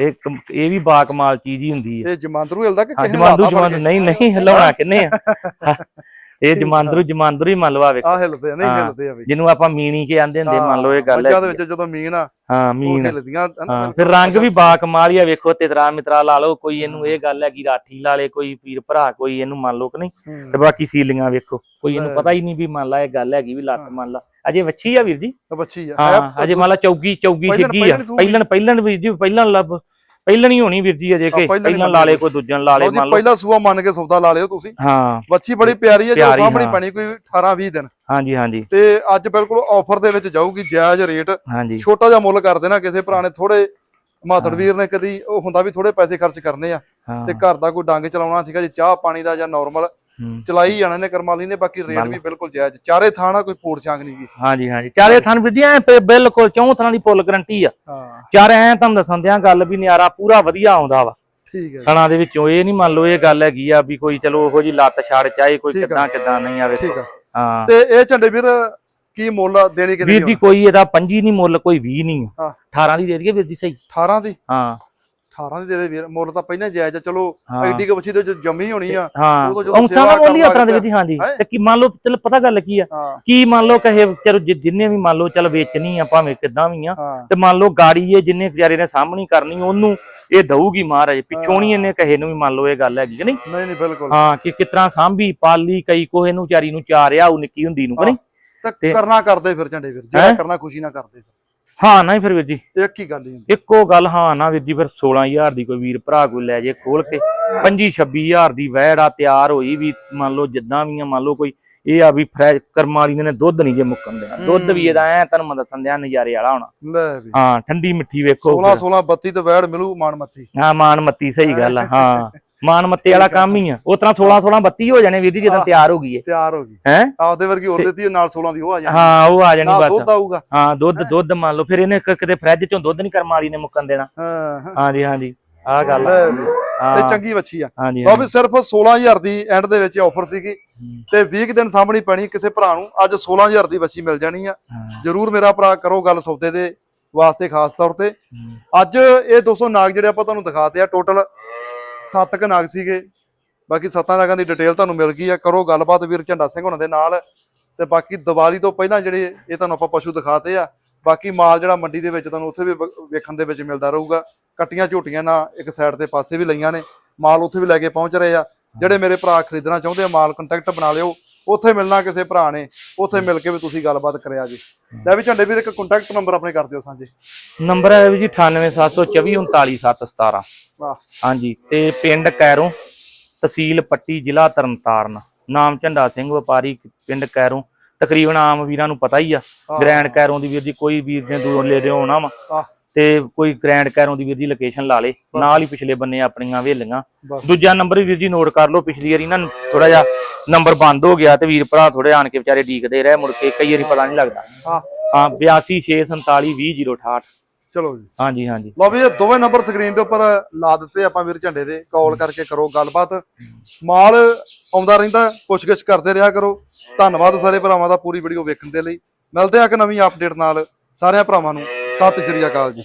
ਇਹ ਕਮ- ਇਹ ਵੀ ਬਾ ਕਮਾਲ ਚੀਜ਼ ਹੀ ਹੁੰਦੀ ਹੈ। ਇਹ ਜਮਾਂਦਰੂ ਹਿਲਦਾ ਕਿ ਹਾਂ ਕਿਸੇ ਨੇ ਜਮਾਂਦਰੂ ਲਾਤਾ ਨਹੀਂ ਨਹੀਂ ਹਿਲਾਉਣਾ ਕਿੰਨੇ ਆ? ਇਹ ਜਮਾਂਦਰੂ ਜਮਾਂਦਰੂ ਹੀ ਮੰਨ ਆ ਵੇਖੋ। ਆ ਹਿਲਦੇ ਆ, ਨਹੀਂ ਹਾਂ। ਹਿਲਦੇ ਆ ਵੀ। ਜਿਹਨੂੰ ਆਪਾਂ ਮੀਣੀ ਕੇ ਆਂਦੇ ਹੁੰਦੇ ਮੰਨ ਲਓ ਇਹ ਗੱਲ ਮੱਝਾਂ ਦੇ ਹੈ ਵਿੱਚ ਜਦੋਂ ਮੀਨ ਆ। ਹਾਂ ਮੀਨ ਹਿਲਦੀਆਂ ਹਾਂ। ਫਿਰ ਰੰਗ ਵੀ ਬਾ ਕਮਾਲ ਹੀ ਆ ਵੇਖੋ ਤਿਤਰਾ ਮਿਤਰਾ ਲਾ ਲਓ ਕੋਈ ਇਹਨੂੰ ਇਹ ਗੱਲ ਹੈ ਕਿ ਰਾਠੀ ਲਾ ਲੇ ਕੋਈ ਪੀਰ ਭਰਾ ਕੋਈ ਇਹਨੂੰ ਮੰਨ ਲਓ ਕਿ ਨਹੀਂ। ਹੂੰ। ਤੇ ਬਾਕੀ ਸੀਲੀਆਂ ਵੇਖੋ ਕੋਈ ਇਹਨੂੰ ਹਾਂ। ਪਤਾ ਹੀ ਨਹੀਂ ਵੀ ਮੰਨ ਲਾ ਇਹ ਗੱਲ ਹੈਗੀ ਵੀ ਲੱਤ ਮੰਨ ਲਾ। ਅਜੇ ਵੱਛੀ ਆ ਵੀਰ ਜੀ? ਬੱਚੀ ਆ। ਹਾਂ ਅਜੇ ਮੰਨ ਲਾ ਚੌਗੀ ਚੌਗੀ ਛਿੱਗੀ ਆ। ਪਹਿਲਣ ਪਹਿਲਣ ਵੀਰ ਜੀ ਪਹਿਲਣ ਲੱਭ ਪਹਿਲਣ ਹੀ ਹੋਣੀ ਵੀਰ ਜੀ ਅਜੇ ਕਿ ਪਹਿਲਣ ਲਾ ਲੇ ਕੋਈ ਦੂਜਣ ਲਾ ਲੇ ਮੰਨ ਲਓ। ਪਹਿਲਾ ਸੂਆ ਮੰਨ ਕੇ ਸੌਦਾ ਲਾ ਲਿਓ ਤੁਸੀਂ। ਹਾਂ। ਬੱਚੀ ਬੜੀ ਪਿਆਰੀ ਹੈ ਜੋ ਸਾਹਮਣੇ। ਪੈਣੀ ਕੋਈ 18 20 ਦਿਨ। ਹਾਂਜੀ ਹਾਂਜੀ। ਤੇ ਅੱਜ ਬਿਲਕੁਲ ਆਫਰ ਦੇ ਵਿੱਚ ਜਾਊਗੀ ਜਾਇਜ਼ ਰੇਟ। ਛੋਟਾ ਜਿਹਾ ਮੁੱਲ ਕਰ ਦੇਣਾ ਕਿਸੇ ਭਰਾ ਨੇ ਥੋੜੇ ਮਾਤੜ ਵੀਰ ਨੇ ਕਦੀ ਉਹ ਹੁੰਦਾ ਵੀ ਥੋੜੇ ਪੈਸੇ ਖਰਚ ਕਰਨੇ ਆ। ਤੇ ਘਰ ਦਾ ਕੋਈ ਡੰਗ ਚਲਾਉਣਾ ਠੀਕ ਹੈ ਜੀ ਚਾਹ ਪਾਣੀ ਦਾ ਜਾਂ ਨਾਰਮਲ। ਚਲਾਈ ਜਾਣਾ ਨੇ ਕਰਮਾਲੀ ਨੇ ਬਾਕੀ ਰੇਟ ਵੀ ਬਿਲਕੁਲ ਜਾਇਜ਼ ਚਾਰੇ ਥਾਣਾ ਕੋਈ ਫੋੜ ਛਾਂਗ ਨਹੀਂ ਗੀ ਹਾਂਜੀ ਹਾਂਜੀ। ਚਾਰੇ ਥਣ ਜੀ ਪ- ਬਿਲਕੁਲ ਚੌਂ ਥਾਂ ਦੀ ਫੁੱਲ ਗਰੰਟੀ ਆ। ਚਾਰ ਐ ਤੁਹਾਨੂੰ ਦੱਸਣ ਦਿਆਂ ਗੱਲ ਵੀ ਨਿਆਰਾ ਪੂਰਾ ਵਧੀਆ ਆਉਂਦਾ ਵਾ। ਠੀਕ ਹੈ ਜੀ, ਥਣਾ ਦੇ ਵਿੱਚੋਂ ਇਹ ਨਹੀਂ ਮੰਨ ਲਓ ਇਹ ਗੱਲ ਹੈਗੀ ਆ ਵੀ ਕੋਈ ਚਲੋ ਉਹੋ ਜੀ ਲੱਤ ਛੜ ਚਾਹੇ ਕੋਈ। ਕਿਦਾਂ ਕਿਦਾਂ ਨਹੀਂ ਆਵੇ ਠੀਕ ਆ। ਹਾਂ। ਤੇ ਇਹ ਝੰਡੇ ਵੀਰ ਕੀ ਮੁੱਲ ਦੇਣੀ ਕਿੰਨੀ ਵੀਰ ਜੀ ਕੋਈ ਇਹਦਾ 25 ਨਹੀਂ ਮੁੱਲ ਕੋਈ 20 ਨਹੀਂ ਹਾਂ। 18 ਦੀ ਦੇ ਦਈਏ ਵੀਰ ਜੀ ਸਹੀ। 18 ਦੀ? ਹਾਂ। 18 ਦੀ ਦੇ ਦੇ ਵੀਰ ਮੁੱਲ ਤਾਂ ਪਹਿਲਾਂ ਜਾਇਜ਼ ਆ ਚਲੋ। ਐਡੀ ਕੁ ਬੱਚੀ ਤੇ ਜੰਮੀ ਹੋਣੀ ਆ ਹਾਂ। ਔਂਠਾਂ ਸੇਵਾ ਦਾ ਮੁੱਲ ਹੀ ਕਰਨ ਉਤਰਾਂ ਦੇ ਲੱਗ ਵਿੱਚ ਹਾਂਜੀ? ਤੇ ਕੀ ਮੰਨ ਲਓ ਚਲ ਪਤਾ ਗੱਲ ਕੀ ਆ? ਕੀ ਮੰਨ ਲਓ ਕਹੇ ਚਲੋ ਜਿੰਨੇ ਵੀ ਮੰਨ ਲਓ ਚਲ ਵੇਚਣੀ ਆ ਭਾਵੇਂ ਕਿਦਾਂ ਵੀ ਆ ਤੇ ਮੰਨ ਲਓ ਗਾੜੀ ਇਹ ਜਿੰਨੇ ਵਿਚਾਰੇ ਨੇ ਸਾਹਮਣੀ ਕਰਨੀ ਉਹਨੂੰ ਇਹ ਦਊਗੀ ਮਹਾਰਾਜ ਪਿੱਛੋਂ ਨਹੀਂ ਇਹਨੇ ਕਹੇ ਨੂੰ ਵੀ ਮੰਨ ਲਓ ਇਹ ਗੱਲ ਹੈਗੀ ਕਿ ਨਹੀਂ? ਨਹੀਂ ਨਹੀਂ ਬਿਲਕੁਲ। ਹਾਂ ਕਿ ਕਿਤਨਾ ਸਾਂਭੀ ਪਾਲੀ ਕਈ ਕੋਹੇ ਨੂੰ ਵਿਚਾਰੀ ਨੂੰ ਚਾਰਿਆ ਉਹ ਨਿੱਕੀ ਹੁੰਦੀ ਨੂੰ ਕਿ ਨਹੀਂ? ਤੇ ਕਰਨਾ ਕਰਦੇ ਫਿਰ ਝੰਡੇ ਵੀਰ ਜਿਹੜਾ? ਕਰਨਾ ਖੁਸ਼ੀ ਨਾ ਕਰਦੇ ਹਾਂ ਨਹੀਂ ਫਿਰ ਵੀਰ ਜੀ। ਇੱਕ ਹੀ ਗੱਲ ਹੁੰਦੀ। ਇੱਕੋ ਗੱਲ ਹਾਂ ਨਾ ਵੀਰ ਜੀ ਫਿਰ 16000 ਦੀ ਕੋਈ ਵੀਰ ਭਰਾ ਕੋਈ ਲੈ ਜੇ ਖੋਲ ਕੇ 25 26000 ਦੀ ਵਹਿੜ ਆ ਤਿਆਰ ਹੋਈ ਵੀ ਮੰਨ ਲਓ ਜਿੱਦਾਂ ਵੀ ਆ ਮੰਨ ਲਓ ਕੋਈ ਇਹ ਆ ਵੀ ਫਰੈਸ਼ ਕਰਮਾਂ ਵਾਲੀ ਨੇ ਦੁੱਧ ਨਹੀਂ ਜੇ ਮੁੱਕਣ ਦੇਣਾ। ਦੁੱਧ ਵੀ ਇਹਦਾ ਐ ਤੁਹਾਨੂੰ ਮੈਂ ਦੱਸਣ ਦਿਆਂ ਨਜ਼ਾਰੇ ਵਾਲਾ ਹੋਣਾ। ਲੈ ਵੀ। ਹਾਂ ਠੰਡੀ ਮਿੱਠੀ ਵੇਖੋ 16 16 32 ਤੇ ਵੈੜ ਮਿਲੂ ਮਾਨ ਮੱਥੀ ਹਾਂ ਮਾਨ ਮੱਤੀ ਸਹੀ ਗੱਲ ਆ ਹਾਂ। ਮਾਨ ਮੱਤੇ ਵਾਲਾ ਕੰਮ ਹੀ ਆ। ਉਹ ਤਰ੍ਹਾਂ 16 16 32 ਹੋ ਜਾਣੇ ਵੀਰ ਜੀ ਜਦੋਂ ਤਿਆਰ ਹੋ ਗਈ ਏ। ਤਿਆਰ ਹੋ ਗਈ। ਹੈ? ਆਪਦੇ ਵਰਗੀ ਹੋਰ ਦਿੱਤੀ ਨਾਲ 16 ਦੀ ਉਹ ਆ ਜਾਣੀ। ਹਾਂ ਉਹ ਆ ਜਾਣੀ ਬਸ। ਦੁੱਧ ਆਊਗਾ। ਹਾਂ ਦੁੱਧ ਦੁੱਧ ਮੰਨ ਲਓ। ਫਿਰ ਇਹਨੇ ਕਿਤੇ ਫ੍ਰਿਜ ਚੋਂ ਦੁੱਧ ਨਹੀਂ ਕਰਮ ਵਾਲੀ ਨੇ ਮੁੱਕਣ ਦੇਣਾ। ਹਾਂ ਹਾਂ। ਹਾਂਜੀ ਹਾਂਜੀ। ਗੱਲ ਆ। ਲੈ ਵੀ। ਹਾਂ। ਤੇ ਚੰਗੀ ਵੱਛੀ ਆ। ਲਓ ਵੀ ਸਿਰਫ 16000 ਦੀ ਐਂਡ ਦੇ ਵਿੱਚ ਆਫਰ ਸੀਗੀ। ਤੇ 20 ਕੁ ਦਿਨ ਸਾਹਮਣੀ ਪੈਣੀ ਕਿਸੇ ਭਰਾ ਨੂੰ। ਅੱਜ 16000 ਦੀ ਵੱਛੀ ਮਿਲ ਜਾਣੀ ਆ। ਹਾਂ। ਜਰੂਰ ਮੇਰਾ ਭਰਾ ਕਰੋ ਗੱਲ ਸੌਦੇ ਦੇ ਵਾਸਤੇ ਖਾਸ ਤੌਰ ਤੇ। ਅੱਜ ਇਹ 200 ਨਾਗ ਜਿਹੜੇ ਆਪਾਂ ਤੁਹਾਨੂੰ ਦਿਖਾਤੇ ਆ ਟੋਟਲ ਸੱਤ ਕ ਨਾਗ ਸੀਗੇ। ਬਾਕੀ ਸੱਤਾਂ ਨਾਗਾਂ ਦੀ ਡਿਟੇਲ ਤੁਹਾਨੂੰ ਮਿਲ ਗਈ ਆ। ਕਰੋ ਗੱਲਬਾਤ ਵੀਰ ਝੰਡਾ ਸਿੰਘ ਹੁਣਾਂ ਦੇ ਨਾਲ। ਤੇ ਬਾਕੀ ਦੀਵਾਲੀ ਤੋਂ ਪਹਿਲਾਂ ਜਿਹੜੇ ਇਹ ਤੁਹਾਨੂੰ ਆਪਾਂ ਪਸ਼ੂ ਦਿਖਾਤੇ ਆ, ਬਾਕੀ ਮਾਲ ਜਿਹੜਾ ਮੰਡੀ ਦੇ ਵਿੱਚ ਤੁਹਾਨੂੰ ਉੱਥੇ ਵੀ ਵੇਖਣ ਦੇ ਵਿੱਚ ਮਿਲਦਾ ਰਹੂਗਾ। ਕੱਟੀਆਂ ਝੋਟੀਆਂ ਨਾ ਇੱਕ ਸਾਈਡ ਤੇ ਪਾਸੇ ਵੀ ਲਈਆਂ ਨੇ। ਮਾਲ ਉੱਥੇ ਵੀ ਲੈ ਕੇ ਪਹੁੰਚ ਰਹੇ ਆ। ਜਿਹੜੇ ਮੇਰੇ ਭਰਾ ਖਰੀਦਣਾ ਚਾਹੁੰਦੇ ਆ, ਮਾਲ ਕੰਟੈਕਟ ਬਣਾ ਲਿਓ। ਉੱਥੇ ਮਿਲਣਾ ਕਿਸੇ ਭਰਾ ਨੇ ਉੱਥੇ ਮਿਲ ਕੇ ਵੀ ਤੁਸੀਂ ਗੱਲਬਾਤ ਕਰਿਆ ਜੀ। ਲੈ ਵੀ ਝੰਡੇ ਵੀਰ ਇੱਕ ਕੰਟੈਕਟ ਨੰਬਰ ਆਪਣੇ ਕਰ ਦਿਓ ਸਾਂਝੇ। ਨੰਬਰ ਹੈ ਵੀ ਜੀ 9872439717 ਵਾਹ। ਹਾਂਜੀ ਤੇ ਪਿੰਡ ਕੈਰੋਂ ਤਹਿਸੀਲ ਪੱਟੀ ਜ਼ਿਲ੍ਹਾ ਤਰਨਤਾਰਨ। ਨਾਮ ਝੰਡਾ ਸਿੰਘ ਵਪਾਰੀ ਪਿੰਡ ਕੈਰੋਂ। ਤਕਰੀਬਨ ਆਮ ਵੀਰਾਂ ਨੂੰ ਪਤਾ ਹੀ ਆ। ਗ੍ਰੈਂਡ ਕੈਰੋਂ ਦੀ ਵੀਰ ਜੀ ਕੋਈ ਵੀਰ ਨੇ ਦੂਰੋਂ ਲੈ ਦੇ ਆਉਣਾ ਵਾ। ਤੇ ਕੋਈ ਗ੍ਰੈਂਡ ਕੈਰੋਂ ਦੀ ਵੀਰ ਜੀ ਲੋਕੇਸ਼ਨ ਲਾ ਲੇ ਨਾਲ ਹੀ ਪਿਛਲੇ ਬੰਨੇ ਆਪਣੀਆਂ ਹਵੇਲੀਆਂ ਬਸ। ਦੂਜਾ ਨੰਬਰ ਵੀਰ ਜੀ ਨੋਟ ਕਰ ਲਓ ਪਿਛਲੀ ਵਾਰੀ ਨਾ ਥੋੜਾ ਜਿਹਾ ਨੰਬਰ ਬੰਦ ਹੋ ਗਿਆ ਤੇ ਵੀਰ ਭਰਾ ਥੋੜੇ ਆਣ ਕੇ ਵਿਚਾਰੇ ਡੀਕਦੇ ਰਹੇ ਮੁੜ ਕੇ ਕਈ ਵਾਰੀ ਪਤਾ ਨਹੀਂ ਲੱਗਦਾ। ਹਾਂ। ਹਾਂ 8264420068 ਚਲੋ ਜੀ। ਹਾਂਜੀ ਹਾਂਜੀ। ਲਓ ਵੀ ਇਹ ਦੋਵੇਂ ਨੰਬਰ ਸਕਰੀਨ ਦੇ ਉੱਪਰ ਲਾ ਦਿੱਤੇ ਆਪਾਂ ਵੀਰ ਝੰਡੇ ਦੇ। ਕਾਲ ਕਰਕੇ ਕਰੋ ਗੱਲਬਾਤ। ਮਾਲ ਆਉਂਦਾ ਰਹਿੰਦਾ ਪੁੱਛਗਿੱਛ ਕਰਦੇ ਰਿਹਾ ਕਰੋ। ਧੰਨਵਾਦ ਸਾਰੇ ਭਰਾਵਾਂ ਦਾ ਪੂਰੀ ਵੀਡੀਓ ਵੇਖਣ ਦੇ ਲਈ। ਮਿਲਦੇ ਆ ਇੱਕ ਨਵੀਂ ਅਪਡੇਟ ਨਾਲ। ਸਾਰਿਆਂ ਭਰਾਵਾਂ ਨੂੰ ਸਤਿ ਸ਼੍ਰੀ ਅਕਾਲ ਜੀ।